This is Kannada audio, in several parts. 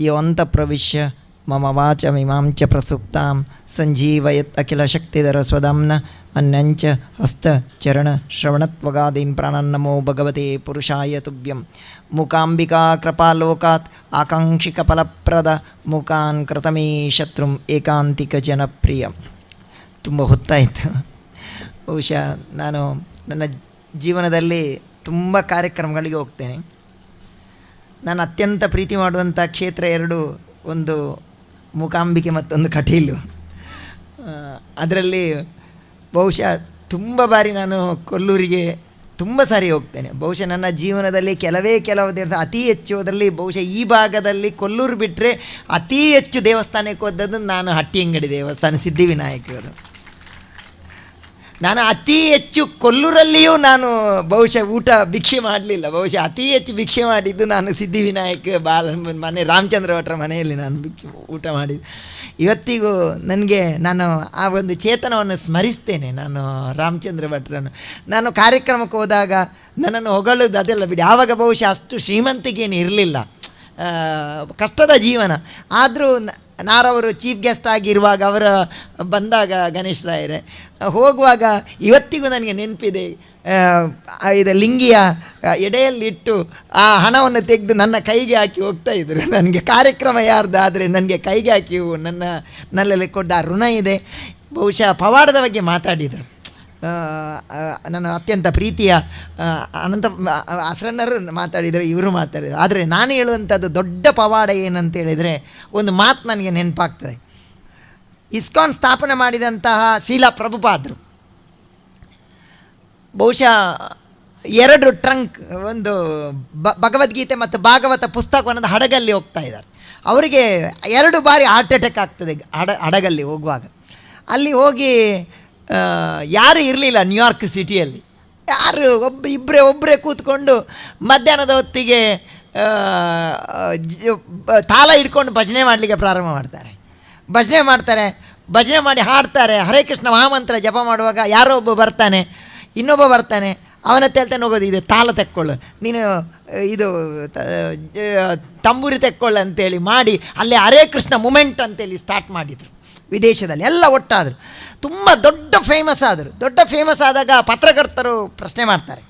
ಯೋಂತ ಪ್ರವಿಶ್ಯ ಮಮ ವಾಚಮಿಮಾಂ ಚ ಪ್ರಸುಪ್ತಾಂ ಸಂಜೀವಯತ್ ಅಖಿಲ ಶಕ್ತಿಧರ ಸ್ವದಾಂನ ಅನ್ನಂಚ ಹಸ್ತ ಚರಣ ಶ್ರವಣತ್ವಗಾದೀನ್ ಪ್ರಾಣನ್ನಮೋ ಭಗವತೆ ಪುರುಷಾಯ ತುಭ್ಯಂ. ಮೂಕಾಂಬಿಕಾ ಕೃಪಾಲೋಕಾತ್ ಆಕಾಂಕ್ಷಿಕ ಫಲಪ್ರದ ಮುಖಾನ್ ಕೃತಮೇ ಶತ್ರುಂ ಏಕಾಂತಿಕ ಜನಪ್ರಿಯ. ತುಂಬ ಹೊತ್ತಾಯಿತು. ಬಹುಶಃ ನಾನು ನನ್ನ ಜೀವನದಲ್ಲಿ ತುಂಬ ಕಾರ್ಯಕ್ರಮಗಳಿಗೆ ಹೋಗ್ತೇನೆ. ನಾನು ಅತ್ಯಂತ ಪ್ರೀತಿ ಮಾಡುವಂಥ ಕ್ಷೇತ್ರ ಎರಡು, ಒಂದು ಮೂಕಾಂಬಿಕೆ ಮತ್ತೊಂದು ಕಟೀಲು. ಅದರಲ್ಲಿ ಬಹುಶಃ ತುಂಬ ಬಾರಿ ನಾನು ಕೊಲ್ಲೂರಿಗೆ ತುಂಬ ಸಾರಿ ಹೋಗ್ತೇನೆ. ಬಹುಶಃ ನನ್ನ ಜೀವನದಲ್ಲಿ ಕೆಲವೇ ಕೆಲವು ದಿವಸ, ಅತಿ ಹೆಚ್ಚು ಹೋದಲ್ಲಿ ಬಹುಶಃ ಈ ಭಾಗದಲ್ಲಿ ಕೊಲ್ಲೂರು ಬಿಟ್ಟರೆ ಅತಿ ಹೆಚ್ಚು ದೇವಸ್ಥಾನಕ್ಕೆ ಹೋದದ್ದು ನಾನು ಹಟ್ಟಿಯಂಗಡಿ ದೇವಸ್ಥಾನ ಸಿದ್ಧಿವಿನಾಯಕರು ನಾನು ಅತಿ ಹೆಚ್ಚು ಕೊಲ್ಲೂರಲ್ಲಿಯೂ ನಾನು ಬಹುಶಃ ಊಟ ಭಿಕ್ಷೆ ಮಾಡಲಿಲ್ಲ. ಬಹುಶಃ ಅತಿ ಹೆಚ್ಚು ಭಿಕ್ಷೆ ಮಾಡಿದ್ದು ನಾನು ಸಿದ್ಧಿವಿನಾಯಕ ಬಾಲ ಮನೆ, ರಾಮಚಂದ್ರ ಭಟ್ರ ಮನೆಯಲ್ಲಿ ನಾನು ಭಿಕ್ಷೆ, ಊಟ ಮಾಡಿದ್ದು. ಇವತ್ತಿಗೂ ನನಗೆ ನಾನು ಆ ಒಂದು ಚೇತನವನ್ನು ಸ್ಮರಿಸ್ತೇನೆ ನಾನು ರಾಮಚಂದ್ರ ಭಟ್ರನ್ನು. ನಾನು ಕಾರ್ಯಕ್ರಮಕ್ಕೆ ಹೋದಾಗ ನನ್ನನ್ನು ಹೊಗಳೋದು ಅದೆಲ್ಲ ಬಿಡಿ. ಆವಾಗ ಬಹುಶಃ ಅಷ್ಟು ಶ್ರೀಮಂತಿಗೇನು ಇರಲಿಲ್ಲ. ಕಷ್ಟದ ಜೀವನ. ಆದರೂ ನಾರವರು ಚೀಫ್ ಗೆಸ್ಟ್ ಆಗಿರುವಾಗ ಅವರ ಬಂದಾಗ ಗಣೇಶ್ ರಾಯರೇ, ಹೋಗುವಾಗ ಇವತ್ತಿಗೂ ನನಗೆ ನೆನಪಿದೆ ಇದು ಲಿಂಗಿಯ ಎಡೆಯಲ್ಲಿಟ್ಟು ಆ ಹಣವನ್ನು ತೆಗೆದು ನನ್ನ ಕೈಗೆ ಹಾಕಿ ಹೋಗ್ತಾ ಇದ್ದರು ನನಗೆ ಕಾರ್ಯಕ್ರಮ ಯಾರ್ದು ಆದರೆ ನನಗೆ ಕೈಗೆ ಹಾಕಿ ನನ್ನ ನನ್ನಲ್ಲಿ ಕೊಟ್ಟ ಋಣ ಇದೆ. ಬಹುಶಃ ಪವಾಡದ ಬಗ್ಗೆ ಮಾತಾಡಿದರು. ನನ್ನ ಅತ್ಯಂತ ಪ್ರೀತಿಯ ಅನಂತ ಅಸರಣ್ಣರು ಮಾತಾಡಿದರು ಇವರು ಮಾತಾಡಿದರು. ಆದರೆ ನಾನು ಹೇಳುವಂಥದ್ದು ದೊಡ್ಡ ಪವಾಡ ಏನಂತ ಹೇಳಿದರೆ ಒಂದು ಮಾತು ನನಗೆ ನೆನಪಾಗ್ತದೆ. ಇಸ್ಕಾನ್ ಸ್ಥಾಪನೆ ಮಾಡಿದಂತಹ ಶೀಲಾ ಪ್ರಭುಪಾದರು. ಬಹುಶಃ ಎರಡು ಟ್ರಂಕ್, ಒಂದು ಭಗವದ್ಗೀತೆ ಮತ್ತು ಭಾಗವತ ಪುಸ್ತಕವನ್ನು ಹಡಗಲ್ಲಿ ಹೋಗ್ತಾ ಇದ್ದಾರೆ. ಅವರಿಗೆ ಎರಡು ಬಾರಿ ಹಾರ್ಟ್ ಅಟ್ಯಾಕ್ ಆಗ್ತದೆ, ಹಡ, ಹಡಗಲ್ಲಿ ಹೋಗುವಾಗ. ಅಲ್ಲಿ ಹೋಗಿ ಯಾರು ಇರಲಿಲ್ಲ ನ್ಯೂಯಾರ್ಕ್ ಸಿಟಿಯಲ್ಲಿ ಯಾರು, ಒಬ್ಬ ಇಬ್ಬರೇ ಒಬ್ಬರೇ ಕೂತ್ಕೊಂಡು ಮಧ್ಯಾಹ್ನದ ಹೊತ್ತಿಗೆ ತಾಲ ಹಿಡ್ಕೊಂಡು ಭಜನೆ ಮಾಡಲಿಕ್ಕೆ ಪ್ರಾರಂಭ ಮಾಡ್ತಾರೆ. ಭಜನೆ ಮಾಡ್ತಾರೆ, ಭಜನೆ ಮಾಡಿ ಹಾಡ್ತಾರೆ. ಹರೇ ಕೃಷ್ಣ ಮಹಾಮಂತ್ರ ಜಪ ಮಾಡುವಾಗ ಯಾರೋ ಒಬ್ಬ ಬರ್ತಾನೆ, ಇನ್ನೊಬ್ಬ ಬರ್ತಾನೆ, ಅವನ ಹೇಳ್ತಾನೆ ಹೋಗೋದು ಇದು ತಾಳ ತೆಕ್ಕೊಳ್ಳು ನೀನು, ಇದು ತಂಬೂರಿ ತೆಕ್ಕೊಳ್ಳು ಅಂತೇಳಿ ಮಾಡಿ, ಅಲ್ಲಿ ಹರೇ ಕೃಷ್ಣ ಮೂಮೆಂಟ್ ಅಂತೇಳಿ ಸ್ಟಾರ್ಟ್ ಮಾಡಿದರು. ವಿದೇಶದಲ್ಲಿ ಎಲ್ಲ ಒಟ್ಟಾದರು. ತುಂಬ ದೊಡ್ಡ ಫೇಮಸ್ ಆದರು. ದೊಡ್ಡ ಫೇಮಸ್ ಆದಾಗ ಪತ್ರಕರ್ತರು ಪ್ರಶ್ನೆ ಮಾಡ್ತಾರೆ.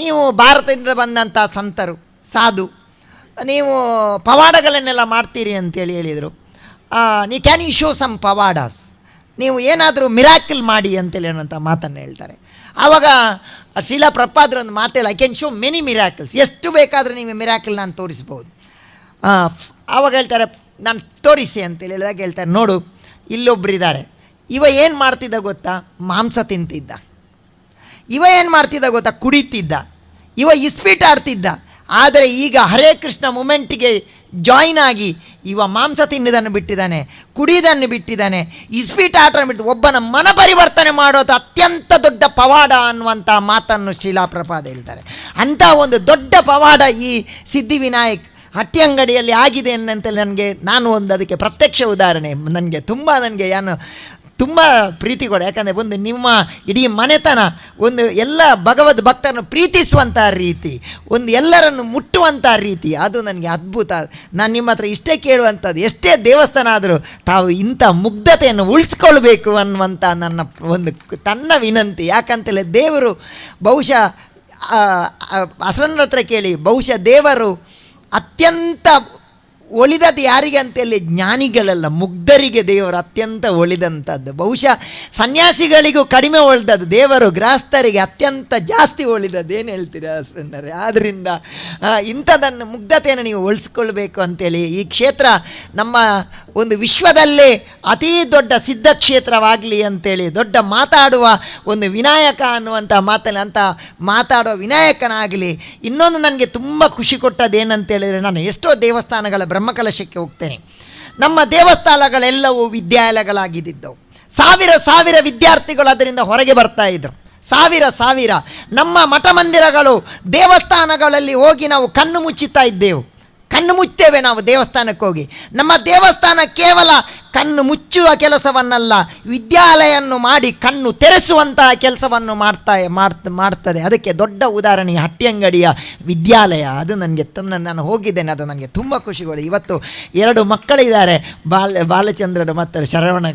ನೀವು ಭಾರತದಿಂದ ಬಂದಂಥ ಸಂತರು, ಸಾಧು, ನೀವು ಪವಾಡಗಳನ್ನೆಲ್ಲ ಮಾಡ್ತೀರಿ ಅಂತೇಳಿ ಹೇಳಿದರು. ನೀ ಕ್ಯಾನ್ ಯು ಶೋ ಸಮ್ ಪವಾಡಾಸ್? ನೀವು ಏನಾದರೂ ಮಿರಾಕಲ್ ಮಾಡಿ ಅಂತೇಳಿ ಅನ್ನೋಂಥ ಮಾತನ್ನು ಹೇಳ್ತಾರೆ. ಆವಾಗ ಶೀಲಾ ಪ್ರಪಾದ್ರ ಒಂದು ಮಾತೇಳಿ I can show many miracles ಎಷ್ಟು ಬೇಕಾದರೂ ನೀವು ಮಿರಾಕಲ್ ನಾನು ತೋರಿಸ್ಬೋದು. ಆವಾಗ ಹೇಳ್ತಾರೆ, ನಾನು ತೋರಿಸಿ ಅಂತೇಳಿ ಹೇಳಿದಾಗ ಹೇಳ್ತಾರೆ, ನೋಡು ಇಲ್ಲೊಬ್ರು ಇದ್ದಾರೆ ಇವ ಏನು ಮಾಡ್ತಿದ್ದ ಗೊತ್ತಾ? ಮಾಂಸ ತಿಂತಿದ್ದ. ಇವ ಏನು ಮಾಡ್ತಿದ್ದ ಗೊತ್ತಾ? ಕುಡಿತಿದ್ದ. ಇವ ಇಸ್ಪೀಟ್ ಆಡ್ತಿದ್ದ. ಆದರೆ ಈಗ ಹರೇ ಕೃಷ್ಣ ಮೂಮೆಂಟಿಗೆ ಜಾಯಿನ್ ಆಗಿ ಇವ ಮಾಂಸ ತಿನ್ನಿದನ್ನು ಬಿಟ್ಟಿದ್ದಾನೆ ಕುಡಿಯೋದನ್ನು ಬಿಟ್ಟಿದ್ದಾನೆ, ಇಸ್ಪೀಟ್ ಆಟ ಬಿಟ್ಟು ಒಬ್ಬನ ಮನ ಪರಿವರ್ತನೆ ಮಾಡೋದು ಅತ್ಯಂತ ದೊಡ್ಡ ಪವಾಡ ಅನ್ನುವಂಥ ಮಾತನ್ನು ಶಿಲಾಪ್ರಪಾದ ಹೇಳ್ತಾರೆ. ಅಂಥ ಒಂದು ದೊಡ್ಡ ಪವಾಡ ಈ ಸಿದ್ಧಿವಿನಾಯಕ್ ಹಟ್ಟಿ ಅಂಗಡಿಯಲ್ಲಿ ಆಗಿದೆ ಅನ್ನಂತೇಳಿ ನನಗೆ ನಾನು ಒಂದು ಅದಕ್ಕೆ ಪ್ರತ್ಯಕ್ಷ ಉದಾಹರಣೆ. ನನಗೆ ತುಂಬ ನನಗೆ ಏನು ತುಂಬ ಪ್ರೀತಿ ಕೊಡು. ಯಾಕಂದರೆ ಒಂದು ನಿಮ್ಮ ಇಡೀ ಮನೆತನ, ಒಂದು ಎಲ್ಲ ಭಗವದ್ ಭಕ್ತರನ್ನು ಪ್ರೀತಿಸುವಂಥ ರೀತಿ, ಒಂದು ಎಲ್ಲರನ್ನು ಮುಟ್ಟುವಂಥ ರೀತಿ, ಅದು ನನಗೆ ಅದ್ಭುತ. ನಾನು ನಿಮ್ಮ ಹತ್ರ ಇಷ್ಟೇ ಕೇಳುವಂಥದ್ದು, ಎಷ್ಟೇ ದೇವಸ್ಥಾನ ಆದರೂ ತಾವು ಇಂಥ ಮುಗ್ಧತೆಯನ್ನು ಉಳಿಸ್ಕೊಳ್ಬೇಕು ಅನ್ನುವಂಥ ನನ್ನ ಒಂದು ತನ್ನ ವಿನಂತಿ. ಯಾಕಂತೇಳಿ ದೇವರು ಬಹುಶಃ ಹತ್ರ ಕೇಳಿ, ಬಹುಶಃ ದೇವರು ಅತ್ಯಂತ ಒಲಿದದ್ದು ಯಾರಿಗೆ ಅಂತೇಳಿ ಜ್ಞಾನಿಗಳೆಲ್ಲ, ಮುಗ್ಧರಿಗೆ ದೇವರು ಅತ್ಯಂತ ಒಳಿದಂಥದ್ದು ಬಹುಶಃ ಸನ್ಯಾಸಿಗಳಿಗೂ ಕಡಿಮೆ ಒಳ್ದದ್ದು, ದೇವರು ಗ್ರಾಸ್ತರಿಗೆ ಅತ್ಯಂತ ಜಾಸ್ತಿ ಒಳಿದದ್ದು ಏನು ಹೇಳ್ತೀರಾ ಹಸ್ರಣ್ಣರೇ ಆದ್ದರಿಂದ ಇಂಥದನ್ನು ಮುಗ್ಧತೆಯನ್ನು ನೀವು ಉಳಿಸ್ಕೊಳ್ಬೇಕು ಅಂತೇಳಿ ಈ ಕ್ಷೇತ್ರ ನಮ್ಮ ಒಂದು ವಿಶ್ವದಲ್ಲೇ ಅತೀ ದೊಡ್ಡ ಸಿದ್ಧಕ್ಷೇತ್ರವಾಗಲಿ ಅಂತೇಳಿ ದೊಡ್ಡ ಮಾತಾಡುವ ಒಂದು ವಿನಾಯಕ ಅನ್ನುವಂಥ ಮಾತಲ್ಲಿ ಅಂತ ಮಾತಾಡುವ ವಿನಾಯಕನಾಗಲಿ, ಇನ್ನೊಂದು ನನಗೆ ತುಂಬ ಖುಷಿ ಕೊಟ್ಟದ್ದೇನಂತೇಳಿದರೆ ನಾನು ಎಷ್ಟೋ ದೇವಸ್ಥಾನಗಳ ಬ್ರಹ್ಮಕಲಶಕ್ಕೆ ಹೋಗ್ತೇನೆ. ನಮ್ಮ ದೇವಸ್ಥಾನಗಳೆಲ್ಲವೂ ವಿದ್ಯಾಲಯಗಳಾಗಿದ್ದವು ಸಾವಿರ ಸಾವಿರ ವಿದ್ಯಾರ್ಥಿಗಳು ಅದರಿಂದ ಹೊರಗೆ ಬರ್ತಾ ಇದ್ದರು ಸಾವಿರ ಸಾವಿರ ನಮ್ಮ ಮಠ ಮಂದಿರಗಳು ದೇವಸ್ಥಾನಗಳಲ್ಲಿ ಹೋಗಿ ನಾವು ಕಣ್ಣು ಮುಚ್ಚುತ್ತಾ ಇದ್ದೆವು. ಕಣ್ಣು ಮುಚ್ಚುತ್ತೇವೆ ನಾವು ದೇವಸ್ಥಾನಕ್ಕೆ ಹೋಗಿ ನಮ್ಮ ದೇವಸ್ಥಾನ ಕೇವಲ ಕಣ್ಣು ಮುಚ್ಚುವ ಕೆಲಸವನ್ನಲ್ಲ ವಿದ್ಯಾಲಯವನ್ನು ಮಾಡಿ ಕಣ್ಣು ತೆರೆಸುವಂತಹ ಕೆಲಸವನ್ನು ಮಾಡ್ತಾ, ಮಾಡ್ತ, ಮಾಡ್ತದೆ. ಅದಕ್ಕೆ ದೊಡ್ಡ ಉದಾಹರಣೆ ಹಟ್ಟಿ ಹಟ್ಟಿಯಂಗಡಿಯ ವಿದ್ಯಾಲಯ. ಅದು ನನಗೆ ತುಂಬ ನಾನು ಹೋಗಿದ್ದೇನೆ. ಅದು ನನಗೆ ತುಂಬ ಖುಷಿಗಳು ಇವತ್ತು ಎರಡು ಮಕ್ಕಳಿದ್ದಾರೆ. ಬಾಲ ಬಾಲಚಂದ್ರರು ಮತ್ತು ಶರವಣ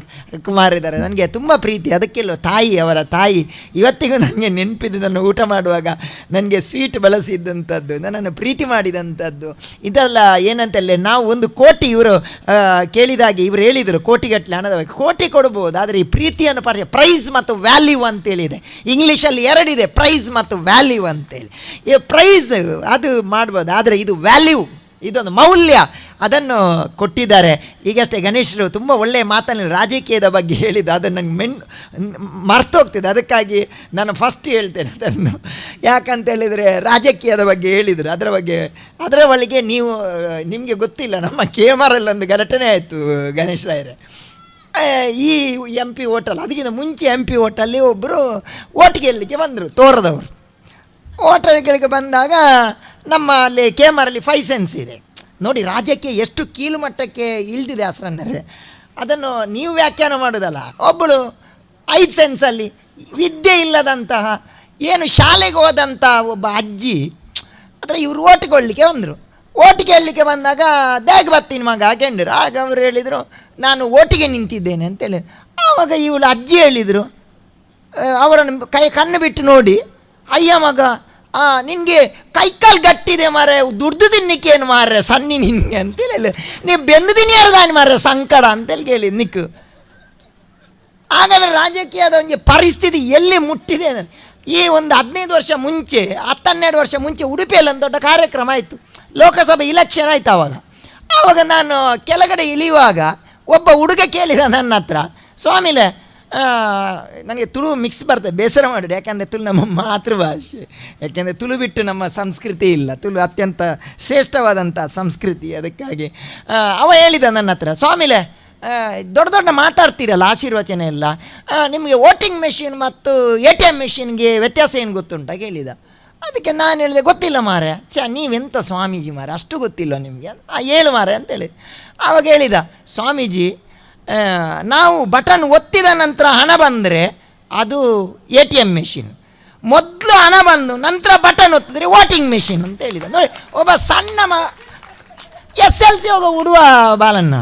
ಕುಮಾರ್ ಇದ್ದಾರೆ. ನನಗೆ ತುಂಬ ಪ್ರೀತಿ. ಅದಕ್ಕೆಲ್ಲ ತಾಯಿ, ಅವರ ತಾಯಿ ಇವತ್ತಿಗೂ ನನಗೆ ನೆನಪಿದ್ದನ್ನು ಊಟ ಮಾಡುವಾಗ ನನಗೆ ಸ್ವೀಟ್ ಬಳಸಿದ್ದಂಥದ್ದು ನನ್ನನ್ನು ಪ್ರೀತಿ ಮಾಡಿದಂಥದ್ದು. ಇದೆಲ್ಲ ಏನಂತಲ್ಲೇ ನಾವು ಒಂದು ಕೋಟಿ ಇವರು ಕೇಳಿದಾಗೆ ಇವರು ಹೇಳಿದರು. ಕೋಟಿಗಟ್ಟಲೆ ಹಣದ ಕೋಟಿ ಕೊಡ್ಬೋದು, ಆದರೆ ಈ ಪ್ರೀತಿಯನ್ನು ಪಡೆದ ಪ್ರೈಸ್ ಮತ್ತು ವ್ಯಾಲ್ಯೂ ಅಂತೇಳಿದೆ. ಇಂಗ್ಲೀಷಲ್ಲಿ ಎರಡಿದೆ ಪ್ರೈಸ್ ಮತ್ತು ವ್ಯಾಲ್ಯೂ ಅಂತೇಳಿ. ಈ ಪ್ರೈಸ್ ಅದು ಮಾಡ್ಬೋದು, ಆದರೆ ಇದು ವ್ಯಾಲ್ಯೂ ಇದೊಂದು ಮೌಲ್ಯ. ಅದನ್ನು ಕೊಟ್ಟಿದ್ದಾರೆ. ಈಗಷ್ಟೇ ಗಣೇಶರು ತುಂಬ ಒಳ್ಳೆಯ ಮಾತನ್ನು ರಾಜಕೀಯದ ಬಗ್ಗೆ ಹೇಳಿದ್ದು, ಅದನ್ನು ನನಗೆ ಮೆನ್, ಮರ್ತೋಗ್ತಿದೆ. ಅದಕ್ಕಾಗಿ ನಾನು ಫಸ್ಟ್ ಹೇಳ್ತೇನೆ ಅದನ್ನು. ಯಾಕಂತ ಹೇಳಿದರೆ ರಾಜಕೀಯದ ಬಗ್ಗೆ ಹೇಳಿದರು. ಅದರ ಬಗ್ಗೆ, ಅದರ ಒಳಗೆ ನೀವು, ನಿಮಗೆ ಗೊತ್ತಿಲ್ಲ. ನಮ್ಮ ಕೇಮರಲ್ಲಿ ಒಂದು ಘಟನೆ ಆಯಿತು, ಗಣೇಶ್ ರಾಯರೇ. ಈ ಎಂ ಪಿ ಹೋಟೆಲ್, ಅದಕ್ಕಿಂತ ಮುಂಚೆ ಎಂ ಪಿ ಹೋಟಲ್ಲಿ ಒಬ್ಬರು ಓಟ್ ಗೆಲ್ಲಲಿಕ್ಕೆ ಬಂದರು, ತೋರದವರು. ಓಟಲ್ಗಳಿಗೆ ಬಂದಾಗ ನಮ್ಮ ಅಲ್ಲಿ ಕೇಮರಲ್ಲಿ ಫೈವ್ ಸೆನ್ಸ್ ಇದೆ. ನೋಡಿ, ರಾಜ್ಯಕ್ಕೆ ಎಷ್ಟು ಕೀಳು ಮಟ್ಟಕ್ಕೆ ಇಳಿದಿದೆ ಅಸರನ್ನರೆ. ಅದನ್ನು ನೀವು ವ್ಯಾಖ್ಯಾನ ಮಾಡೋದಲ್ಲ. ಒಬ್ಬಳು ಐದು ಸೆನ್ಸಲ್ಲಿ ವಿದ್ಯೆ ಇಲ್ಲದಂತಹ, ಏನು ಶಾಲೆಗೆ ಹೋದಂಥ ಒಬ್ಬ ಅಜ್ಜಿ ಆದರೆ ಇವರು ಓಟ್ಕೊಳ್ಳಿಕ್ಕೆ ಬಂದರು. ಓಟ್ ಕೇಳಲಿಕ್ಕೆ ಬಂದಾಗ, ದೇಗ ಬರ್ತೀನಿ ಮಗ ಹಾಕೊಂಡ್ರು ಆಗ ಅವರು ಹೇಳಿದರು, ನಾನು ಓಟಿಗೆ ನಿಂತಿದ್ದೇನೆ ಅಂತೇಳಿ. ಆವಾಗ ಇವಳು ಅಜ್ಜಿ ಹೇಳಿದರು ಅವರನ್ನು ಕೈ, ಕಣ್ಣು ಬಿಟ್ಟು ನೋಡಿ. ಅಯ್ಯ ಮಗ ಆ, ನಿನಗೆ ಕೈಕಾಲು ಗಟ್ಟಿದೆ ಮಾರೆ ದುಡ್ದು ತಿನ್ನಿಕೇನು ಮಾರ್ರೆ, ಸನ್ನಿ ನಿನಗೆ ಅಂತೇಳಿ ಹೇಳಿ. ನೀವು ಬೆಂದು ತಿನ್ನಿಯಾರು ದಾನಿ ಮಾರ್ರೆ, ಸಂಕಟ ಅಂತೇಳಿ ಕೇಳಿ, ನಿಕ್ಕು. ಹಾಗಾದರೆ ರಾಜಕೀಯದ ಒಂದು ಪರಿಸ್ಥಿತಿ ಎಲ್ಲಿ ಮುಟ್ಟಿದೆ ನಾನು ಈ ಒಂದು ಹದಿನೈದು ವರ್ಷ ಮುಂಚೆ, ಹತ್ತನ್ನೆರಡು ವರ್ಷ ಮುಂಚೆ ಉಡುಪಿಯಲ್ಲಿ ಒಂದು ದೊಡ್ಡ ಕಾರ್ಯಕ್ರಮ ಆಯಿತು. ಲೋಕಸಭೆ ಇಲೆಕ್ಷನ್ ಆಯಿತು ಆವಾಗ ಆವಾಗ ನಾನು ಕೆಳಗಡೆ ಇಳಿಯುವಾಗ, ಒಬ್ಬ ಹುಡುಗ ಕೇಳಿದ ನನ್ನ ಹತ್ರ, ಸ್ವಾಮಿಲೆ ನನಗೆ ತುಳು ಮಿಕ್ಸ್ ಬರ್ತದೆ. ಬೇಸರ ಮಾಡಿದೆ. ಯಾಕೆಂದರೆ ತುಳು ನಮ್ಮ ಮಾತೃಭಾಷೆ. ಯಾಕೆಂದರೆ ತುಳು ಬಿಟ್ಟು ನಮ್ಮ ಸಂಸ್ಕೃತಿ ಇಲ್ಲ. ತುಳು ಅತ್ಯಂತ ಶ್ರೇಷ್ಠವಾದಂಥ ಸಂಸ್ಕೃತಿ ಅದಕ್ಕಾಗಿ. ಅವ ಹೇಳಿದ ನನ್ನ ಹತ್ರ, ಸ್ವಾಮಿಲೆ ದೊಡ್ಡ ದೊಡ್ಡ ಮಾತಾಡ್ತೀರಲ್ಲ ಆಶೀರ್ವಚನ ಎಲ್ಲ. ನಿಮಗೆ ವೋಟಿಂಗ್ ಮೆಷಿನ್ ಮತ್ತು ಎ ಟಿ ಎಂ ಮೆಷಿನ್ಗೆ ವ್ಯತ್ಯಾಸ ಏನು ಗೊತ್ತುಂಟ? ಕೇಳಿದ. ಅದಕ್ಕೆ ನಾನು ಹೇಳಿದೆ, ಗೊತ್ತಿಲ್ಲ ಮಾರೆ ಚ ನೀವೆಂತ ಸ್ವಾಮೀಜಿ ಮಾರೆ ಅಷ್ಟು ಗೊತ್ತಿಲ್ಲ ನಿಮಗೆ? ಹೇಳು ಮಾರೆ ಅಂತೇಳಿ. ಆವಾಗ ಹೇಳಿದ, ಸ್ವಾಮೀಜಿ ನಾವು ಬಟನ್ ಒತ್ತಿದ ನಂತರ ಹಣ ಬಂದರೆ ಅದು ಎ ಟಿ ಎಂ ಮೆಷಿನ್. ಮೊದಲು ಹಣ ಬಂದು ನಂತರ ಬಟನ್ ಒತ್ತಿದ್ರೆ ವಾಟಿಂಗ್ ಮೆಷಿನ್ ಅಂತ ಹೇಳಿದ. ನೋಡಿ, ಒಬ್ಬ ಸಣ್ಣ ಮ, ಎಸ್ ಎಲ್ ಸಿ ಒಬ್ಬ ಉಡುವ ಬಾಲನ್ನ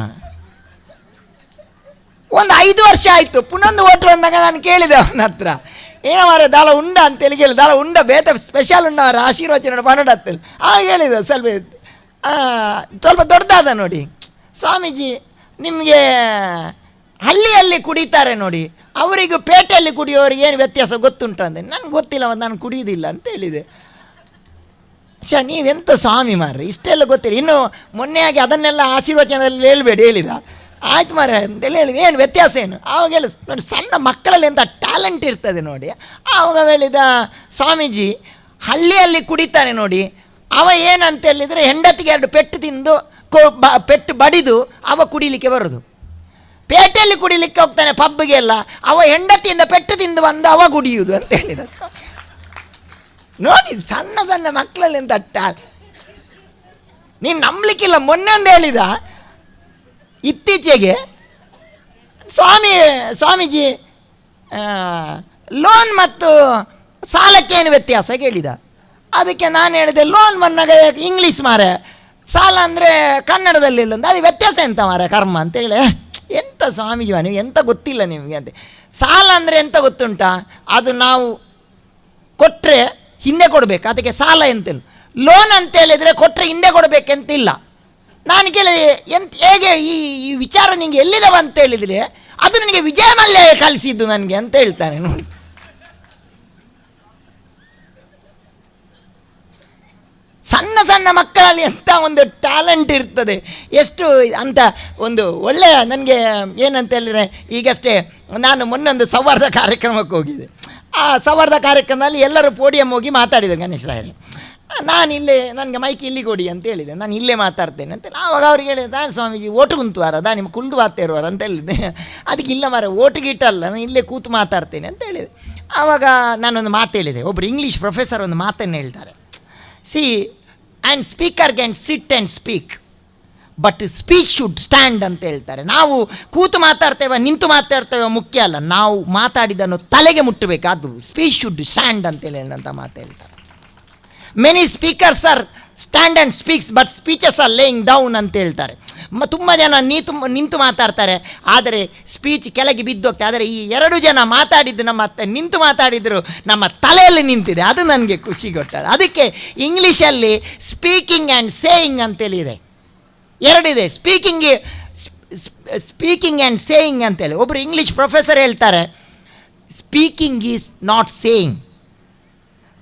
ಒಂದು ಐದು ವರ್ಷ ಆಯಿತು, ಪುನೊಂದು ಓಟ್ರು ಬಂದಾಗ ನಾನು ಕೇಳಿದೆ ಅವನ ಹತ್ರ. ಏನೋ ಮಾರ ದಾಳ ಉಂಡ ಅಂತೇಳಿ ಕೇಳಿ ದಾಳ ಉಂಡ, ಬೇತ ಸ್ಪೆಷಲ್ ಉಂಡ, ಅವರ ಆಶೀರ್ವಚನ ಪನ್ನಡ ಅಂತೇಳಿ ಆ ಹೇಳಿದೆ, ಸ್ವಲ್ಪ ಸ್ವಲ್ಪ ದೊಡ್ಡದಾದ ನೋಡಿ. ಸ್ವಾಮೀಜಿ ನಿಮಗೆ ಹಳ್ಳಿಯಲ್ಲಿ ಕುಡಿತಾರೆ ನೋಡಿ. ಅವರಿಗೂ ಪೇಟೆಯಲ್ಲಿ ಕುಡಿಯೋರಿಗೆ ಏನು ವ್ಯತ್ಯಾಸ ಗೊತ್ತುಂಟು ಅಂದೆ ನನಗೆ ಗೊತ್ತಿಲ್ಲ ನಾನು ಕುಡಿಯೋದಿಲ್ಲ ಅಂತ ಹೇಳಿದೆ. ಚ ನೀವೆಂತ ಸ್ವಾಮಿ ಮಾರ್ರೆ, ಇಷ್ಟೆಲ್ಲ ಗೊತ್ತಿಲ್ಲ. ಇನ್ನು ಮೊನ್ನೆಯಾಗಿ ಅದನ್ನೆಲ್ಲ ಆಶೀರ್ವಚನದಲ್ಲಿ ಹೇಳ್ಬೇಡಿ, ಹೇಳಿದ. ಆಯ್ತು ಮಾರ ಅಂತೇಳಿ ಹೇಳಿದ. ಏನು ವ್ಯತ್ಯಾಸ ಏನು? ಆವಾಗ ಹೇಳಿ, ನೋಡಿ, ಸಣ್ಣ ಮಕ್ಕಳಲ್ಲಿ ಎಂಥ ಟ್ಯಾಲೆಂಟ್ ಇರ್ತದೆ ನೋಡಿ. ಆವಾಗ ಹೇಳಿದ ಸ್ವಾಮೀಜಿ, ಹಳ್ಳಿಯಲ್ಲಿ ಕುಡಿತಾನೆ ನೋಡಿ. ಅವ ಏನಂತ ಹೇಳಿದರೆ, ಹೆಂಡತಿಗೆ ಎರಡು ಪೆಟ್ಟು ತಿಂದು ಕೊ ಬ ಪೆಟ್ಟು ಬಡಿದು ಅವ ಕುಡಿಲಿಕ್ಕೆ ಬರೋದು. ಪೇಟೆಯಲ್ಲಿ ಕುಡಿಲಿಕ್ಕೆ ಹೋಗ್ತಾನೆ ಪಬ್ಬಿಗೆ ಎಲ್ಲ. ಅವ ಹೆಂಡತಿಯಿಂದ ಪೆಟ್ಟು ತಿಂದು ಬಂದು ಅವ ಕುಡಿಯುವುದು ಅಂತ ಹೇಳಿದ ನೋಡಿ ಸಣ್ಣ ಸಣ್ಣ ಮಕ್ಕಳಲ್ಲಿ ಅಂತ ನೀನು ನಂಬಲಿಕ್ಕಿಲ್ಲ. ಮೊನ್ನೆ ಒಂದು ಹೇಳಿದ. ಇತ್ತೀಚೆಗೆ ಸ್ವಾಮಿ, ಸ್ವಾಮೀಜಿ ಲೋನ್ ಮತ್ತು ಸಾಲಕ್ಕೇನು ವ್ಯತ್ಯಾಸ ಕೇಳಿದ. ಅದಕ್ಕೆ ನಾನು ಹೇಳಿದೆ ಲೋನ್ ಬಂದಾಗ ಇಂಗ್ಲೀಷ್ ಮಾರೆ. ಸಾಲ ಅಂದರೆ ಕನ್ನಡದಲ್ಲಿ ಇಲ್ಲ ಅದು ವ್ಯತ್ಯಾಸ ಎಂತ ಮಾರ ಕರ್ಮ ಅಂತೇಳಿ ಎಂಥ ಸ್ವಾಮೀಜಿ ನೀವು ಎಂತ ಗೊತ್ತಿಲ್ಲ ನಿಮಗೆ ಅಂತ. ಸಾಲ ಅಂದರೆ ಎಂತ ಗೊತ್ತುಂಟಾ? ಅದು ನಾವು ಕೊಟ್ಟರೆ ಹಿಂದೆ ಕೊಡಬೇಕು, ಅದಕ್ಕೆ ಸಾಲ ಎಂತಿಲ್ಲ. ಲೋನ್ ಅಂತ ಹೇಳಿದರೆ ಕೊಟ್ಟರೆ ಹಿಂದೆ ಕೊಡಬೇಕೆಂತಿಲ್ಲ ನಾನು ಕೇಳಿದೆ, ಎಂತ ಹೇಗೆ ಈ ಈ ವಿಚಾರ ನಿಮಗೆ ಎಲ್ಲಿದವ ಅಂತ ಹೇಳಿದರೆ, ಅದು ನನಗೆ ವಿಜಯ ಮಲ್ಯ ಕಲಿಸಿದ್ದು ನನಗೆ ಅಂತ ಹೇಳ್ತಾನೆ ನೋಡಿ. ಸಣ್ಣ ಸಣ್ಣ ಮಕ್ಕಳಲ್ಲಿ ಎಂಥ ಒಂದು ಟ್ಯಾಲೆಂಟ್ ಇರ್ತದೆ. ಎಷ್ಟು ಅಂತ ಒಂದು ಒಳ್ಳೆಯ ನನಗೆ ಏನಂತ ಹೇಳಿದರೆ, ಈಗಷ್ಟೇ ನಾನು ಮೊನ್ನೊಂದು ಸೌಹಾರ್ದ ಕಾರ್ಯಕ್ರಮಕ್ಕೆ ಹೋಗಿದ್ದೆ. ಆ ಸೌಹಾರ್ದ ಕಾರ್ಯಕ್ರಮದಲ್ಲಿ ಎಲ್ಲರೂ ಪೋಡಿಯಂ ಹೋಗಿ ಮಾತಾಡಿದರು ಗಣೇಶ್ ರಾಯರು. ನಾನು ಇಲ್ಲೇ, ನನಗೆ ಮೈಕ್ ಇಲ್ಲಿ ಕೊಡಿ ಅಂತ ಹೇಳಿದೆ. ನಾನು ಇಲ್ಲೇ ಮಾತಾಡ್ತೇನೆ ಅಂತ ಆವಾಗ ಅವ್ರಿಗೆ ಹೇಳಿದೆ ನಾನು ಸ್ವಾಮೀಜಿ, ಓಟು ದಾ ನಿಮ್ಮ ಕುಲ್ದು ಇರುವಾರ ಅಂತ ಹೇಳಿದೆ. ಅದಕ್ಕೆ, ಇಲ್ಲ ಮಾರ ಓಟಿಗೆ ಇಟ್ಟಲ್ಲ ನಾನು ಇಲ್ಲೇ ಕೂತು ಮಾತಾಡ್ತೇನೆ ಅಂತ ಹೇಳಿದೆ. ಆವಾಗ ನಾನೊಂದು ಮಾತು ಹೇಳಿದೆ. ಒಬ್ಬರು ಇಂಗ್ಲೀಷ್ ಪ್ರೊಫೆಸರ್ ಒಂದು ಮಾತನ್ನು ಹೇಳ್ತಾರೆ. See and speaker can sit and speak but speech should stand ಅಂತ ಹೇಳ್ತಾರೆ. ನಾವು ಕೂತು ಮಾತಾಡ್ತೇವೆ, ನಿಂತು ಮಾತಾಡ್ತೇವೆ ಮುಖ್ಯ ಅಲ್ಲ. ನಾವು ಮಾತಾಡಿದನ್ನು ತಲೆಗೆ ಮುಟ್ಟಬೇಕಾದ್ರು ಸ್ಪೀಚ್ ಶುಡ್ ಸ್ಟ್ಯಾಂಡ್ ಅಂತೇಳಿ ಅಂತ ಮಾತು ಹೇಳ್ತಾರೆ. Many speakers are stand and speaks but speeches are laying down ಅಂತ ಹೇಳ್ತಾರೆ. ಮ, ತುಂಬ ಜನ ನೀತು, ನಿಂತು ಮಾತಾಡ್ತಾರೆ. ಆದರೆ ಸ್ಪೀಚ್ ಕೆಳಗೆ ಬಿದ್ದೋಗ್ತದೆ ಆದರೆ ಈ ಎರಡು ಜನ ಮಾತಾಡಿದ್ದು ನಮ್ಮ ನಿಂತು ಮಾತಾಡಿದರು, ನಮ್ಮ ತಲೆಯಲ್ಲಿ ನಿಂತಿದೆ. ಅದು ನನಗೆ ಖುಷಿ ಕೊಟ್ಟದ್ದು. ಅದಕ್ಕೆ ಇಂಗ್ಲೀಷಲ್ಲಿ ಸ್ಪೀಕಿಂಗ್ ಆ್ಯಂಡ್ ಸೇಯಿಂಗ್ ಅಂತೇಳಿದೆ. ಎರಡಿದೆ. ಸ್ಪೀಕಿಂಗ್ ಸ್ಪೀಕಿಂಗ್ ಆ್ಯಂಡ್ ಸೇಯಿಂಗ್ ಅಂತೇಳಿ. ಒಬ್ಬರು ಇಂಗ್ಲೀಷ್ ಪ್ರೊಫೆಸರ್ ಹೇಳ್ತಾರೆ speaking is not saying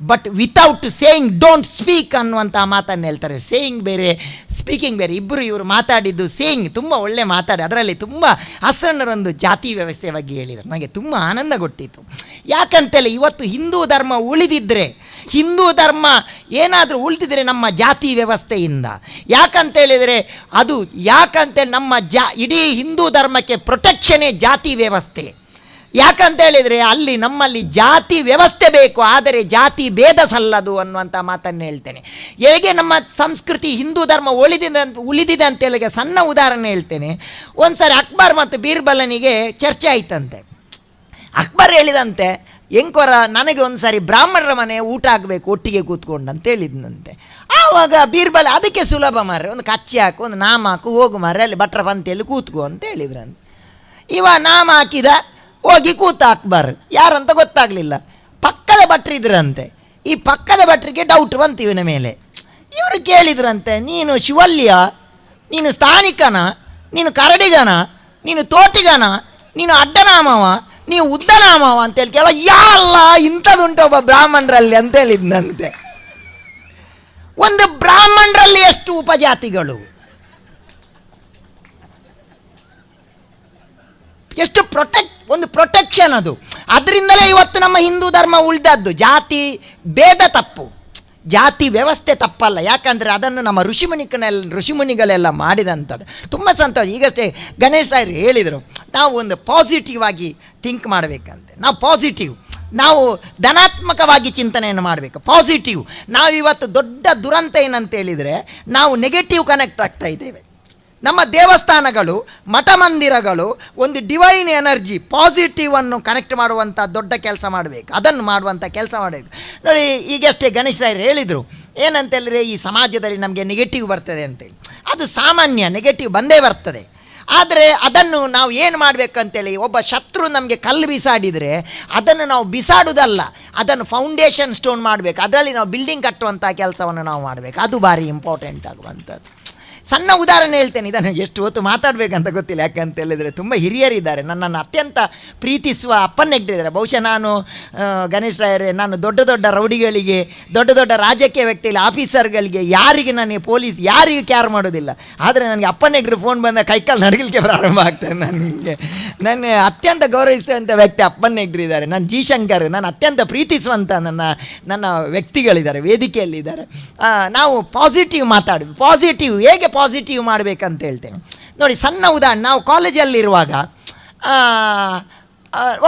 but without saying don't speak ಅನ್ನುವಂಥ ಮಾತನ್ನು ಹೇಳ್ತಾರೆ. ಸೇಯಿಂಗ್ ಬೇರೆ ಸ್ಪೀಕಿಂಗ್ ಬೇರೆ. ಇಬ್ಬರು ಇವರು ಮಾತಾಡಿದ್ದು ಸೇಯಿಂಗ್ ತುಂಬ ಒಳ್ಳೆ ಮಾತಾಡಿ, ಅದರಲ್ಲಿ ತುಂಬ ಹಸನ್ನರೊಂದು ಜಾತಿ ವ್ಯವಸ್ಥೆ ಬಗ್ಗೆ ಹೇಳಿದರು. ನನಗೆ ತುಂಬ ಆನಂದ ಕೊಟ್ಟಿತ್ತು. ಯಾಕಂತೇಳಿ, ಇವತ್ತು ಹಿಂದೂ ಧರ್ಮ ಉಳಿದಿದ್ದರೆ ಹಿಂದೂ ಧರ್ಮ ಏನಾದರೂ ಉಳಿದಿದ್ರೆ ನಮ್ಮ ಜಾತಿ ವ್ಯವಸ್ಥೆಯಿಂದ. ಯಾಕಂತೇಳಿದರೆ, ಅದು ಯಾಕಂತೇಳಿ ನಮ್ಮ ಜಾ, ಇಡೀ ಹಿಂದೂ ಧರ್ಮಕ್ಕೆ ಪ್ರೊಟೆಕ್ಷನೇ ಜಾತಿ ವ್ಯವಸ್ಥೆ. ಯಾಕಂತ ಹೇಳಿದರೆ ಅಲ್ಲಿ ನಮ್ಮಲ್ಲಿ ಜಾತಿ ವ್ಯವಸ್ಥೆ ಬೇಕು, ಆದರೆ ಜಾತಿ ಭೇದ ಸಲ್ಲದು ಅನ್ನುವಂಥ ಮಾತನ್ನು ಹೇಳ್ತೇನೆ. ಹೇಗೆ ನಮ್ಮ ಸಂಸ್ಕೃತಿ ಹಿಂದೂ ಧರ್ಮ ಉಳಿದಿದೆ ಅಂತ ಉಳಿದಿದೆ ಅಂತ ಹೇಳಿಗೆ ಸಣ್ಣ ಉದಾಹರಣೆ ಹೇಳ್ತೇನೆ. ಒಂದು ಸಾರಿ ಅಕ್ಬರ್ ಮತ್ತು ಬೀರ್ಬಲನಿಗೆ ಚರ್ಚೆ ಆಯ್ತಂತೆ. ಅಕ್ಬರ್ ಹೇಳಿದಂತೆ, ಎಂಕೊರ, ನನಗೆ ಒಂದು ಸಾರಿ ಬ್ರಾಹ್ಮಣರ ಮನೆ ಊಟ ಆಗಬೇಕು, ಒಟ್ಟಿಗೆ ಕೂತ್ಕೊಂಡು, ಅಂತ ಹೇಳಿದ್ನಂತೆ. ಆವಾಗ ಬೀರ್ಬಲ, ಅದಕ್ಕೆ ಸುಲಭ ಮಾರ್ರೆ, ಒಂದು ಕಚ್ಚಿ ಹಾಕು, ಒಂದು ನಾಮ ಹಾಕು, ಹೋಗು ಮಾರ್ರೆ, ಅಲ್ಲಿ ಭಟ್ರ ಪಂಕ್ತಿಯಲ್ಲಿ ಕೂತ್ಕೋ, ಅಂತ ಹೇಳಿದ್ರಂತೆ. ಇವ ನಾಮ ಹಾಕಿದ ಹೋಗಿ ಕೂತ ಅಕ್ಬರ್ ಯಾರಂತ ಗೊತ್ತಾಗಲಿಲ್ಲ. ಪಕ್ಕದ ಭಟ್ರಿದ್ರಂತೆ ಈ ಪಕ್ಕದ ಭಟ್ರಿಗೆ ಡೌಟ್ ಬಂತು ಇವನ ಮೇಲೆ. ಇವರು ಕೇಳಿದ್ರಂತೆ, ನೀನು ಶಿವಲ್ಯ ನೀನು ಸ್ಥಾನಿಕನ, ನೀನು ಕರಡಿಗನ, ನೀನು ತೋಟಿಗನ, ನೀನು ಅಡ್ಡನಾಮವ ನೀವು ಉದ್ದನಾಮವ ಅಂತೇಳಿ ಕೇಳ ಯಾ ಅಲ್ಲ ಇಂಥದ್ದುಂಟು ಒಬ್ಬ ಬ್ರಾಹ್ಮಣರಲ್ಲಿ ಅಂತ ಹೇಳಿದ್ನಂತೆ. ಒಂದು ಬ್ರಾಹ್ಮಣರಲ್ಲಿ ಎಷ್ಟು ಉಪಜಾತಿಗಳು? ಎಷ್ಟು ಪ್ರೊಟೆಕ್ಟ್ ಒಂದು ಪ್ರೊಟೆಕ್ಷನ್ ಅದು. ಅದರಿಂದಲೇ ಇವತ್ತು ನಮ್ಮ ಹಿಂದೂ ಧರ್ಮ ಉಳಿದದ್ದು. ಜಾತಿ ಭೇದ ತಪ್ಪು. ಜಾತಿ ವ್ಯವಸ್ಥೆ ತಪ್ಪಲ್ಲ. ಯಾಕಂದರೆ ಅದನ್ನು ನಮ್ಮ ಋಷಿಮುನಿಕನೆಲ್ಲ ಋಷಿಮುನಿಗಳೆಲ್ಲ ಮಾಡಿದಂಥದ್ದು. ತುಂಬ ಸಂತೋಷ. ಈಗಷ್ಟೇ ಗಣೇಶ ರಾಯರು ಹೇಳಿದರು, ನಾವು ಒಂದು ಪಾಸಿಟಿವ್ ಆಗಿ ಥಿಂಕ್ ಮಾಡಬೇಕಂತೆ. ನಾವು ಪಾಸಿಟಿವ್ ನಾವು ಧನಾತ್ಮಕವಾಗಿ ಚಿಂತನೆಯನ್ನು ಮಾಡಬೇಕು. ಪಾಸಿಟಿವ್ ನಾವು ಇವತ್ತು ದೊಡ್ಡ ದುರಂತ ಏನಂತ ಹೇಳಿದರೆ, ನಾವು ನೆಗೆಟಿವ್ ಕನೆಕ್ಟ್ ಆಗ್ತಾ ಇದ್ದೇವೆ. ನಮ್ಮ ದೇವಸ್ಥಾನಗಳು ಮಠ ಮಂದಿರಗಳು ಒಂದು ಡಿವೈನ್ ಎನರ್ಜಿ ಪಾಸಿಟಿವನ್ನು ಕನೆಕ್ಟ್ ಮಾಡುವಂಥ ದೊಡ್ಡ ಕೆಲಸ ಮಾಡಬೇಕು. ಅದನ್ನು ಮಾಡುವಂಥ ಕೆಲಸ ಮಾಡಬೇಕು. ನೋಡಿ, ಈಗಷ್ಟೇ ಗಣೇಶ್ ರಾಯರು ಹೇಳಿದರು, ಏನಂತೇಳಿದ್ರೆ ಈ ಸಮಾಜದಲ್ಲಿ ನಮಗೆ ನೆಗೆಟಿವ್ ಬರ್ತದೆ ಅಂತೇಳಿ. ಅದು ಸಾಮಾನ್ಯ ನೆಗೆಟಿವ್ ಬಂದೇ ಬರ್ತದೆ. ಆದರೆ ಅದನ್ನು ನಾವು ಏನು ಮಾಡಬೇಕಂತೇಳಿ, ಒಬ್ಬ ಶತ್ರು ನಮಗೆ ಕಲ್ಲು ಬಿಸಾಡಿದರೆ ಅದನ್ನು ನಾವು ಬಿಸಾಡುವುದಲ್ಲ ಅದನ್ನು ಫೌಂಡೇಶನ್ ಸ್ಟೋನ್ ಮಾಡಬೇಕು. ಅದರಲ್ಲಿ ನಾವು ಬಿಲ್ಡಿಂಗ್ ಕಟ್ಟುವಂಥ ಕೆಲಸವನ್ನು ನಾವು ಮಾಡಬೇಕು. ಅದು ಭಾರಿ ಇಂಪಾರ್ಟೆಂಟ್ ಆಗುವಂಥದ್ದು. ಸಣ್ಣ ಉದಾಹರಣೆ ಹೇಳ್ತೇನೆ. ಇದನ್ನು ಎಷ್ಟು ಹೊತ್ತು ಮಾತಾಡಬೇಕಂತ ಗೊತ್ತಿಲ್ಲ. ಯಾಕಂತ ಹೇಳಿದರೆ ತುಂಬ ಹಿರಿಯರಿದ್ದಾರೆ. ನನ್ನನ್ನು ಅತ್ಯಂತ ಪ್ರೀತಿಸುವ ಅಪ್ಪನ ಹೆಗ್ಡಿದ್ದಾರೆ ಬಹುಶಃ ನಾನು ಗಣೇಶ್ ರಾಯರೇ, ನಾನು ದೊಡ್ಡ ದೊಡ್ಡ ರೌಡಿಗಳಿಗೆ, ದೊಡ್ಡ ದೊಡ್ಡ ರಾಜಕೀಯ ವ್ಯಕ್ತಿಯಲ್ಲಿ ಆಫೀಸರ್ಗಳಿಗೆ, ಯಾರಿಗೆ ನನಗೆ ಪೊಲೀಸ್, ಯಾರಿಗೂ ಕ್ಯಾರ್ ಮಾಡೋದಿಲ್ಲ. ಆದರೆ ನನಗೆ ಅಪ್ಪನ ಹೆಗ್ಡ್ರು ಫೋನ್ ಬಂದ ಕೈಕಾಲು ನಡಗಲಿಕ್ಕೆ ಪ್ರಾರಂಭ ಆಗ್ತದೆ ನನಗೆ. ನನ್ನ ಅತ್ಯಂತ ಗೌರವಿಸುವಂಥ ವ್ಯಕ್ತಿ ಅಪ್ಪನ ಹೆಗ್ಡ್ರು ಇದ್ದಾರೆ. ನಾನು ಜಿ ಶಂಕರ್ ನಾನು ಅತ್ಯಂತ ಪ್ರೀತಿಸುವಂಥ ನನ್ನ ನನ್ನ ವ್ಯಕ್ತಿಗಳಿದ್ದಾರೆ, ವೇದಿಕೆಯಲ್ಲಿದ್ದಾರೆ. ನಾವು ಪಾಸಿಟಿವ್ ಮಾತಾಡಿ ಪಾಸಿಟಿವ್ ಹೇಗೆ ಪಾಸಿಟಿವ್ ಮಾಡಬೇಕಂತ ಹೇಳ್ತೇನೆ. ನೋಡಿ, ಸಣ್ಣ ಉದಾಹರಣೆ, ನಾವು ಕಾಲೇಜಲ್ಲಿರುವಾಗ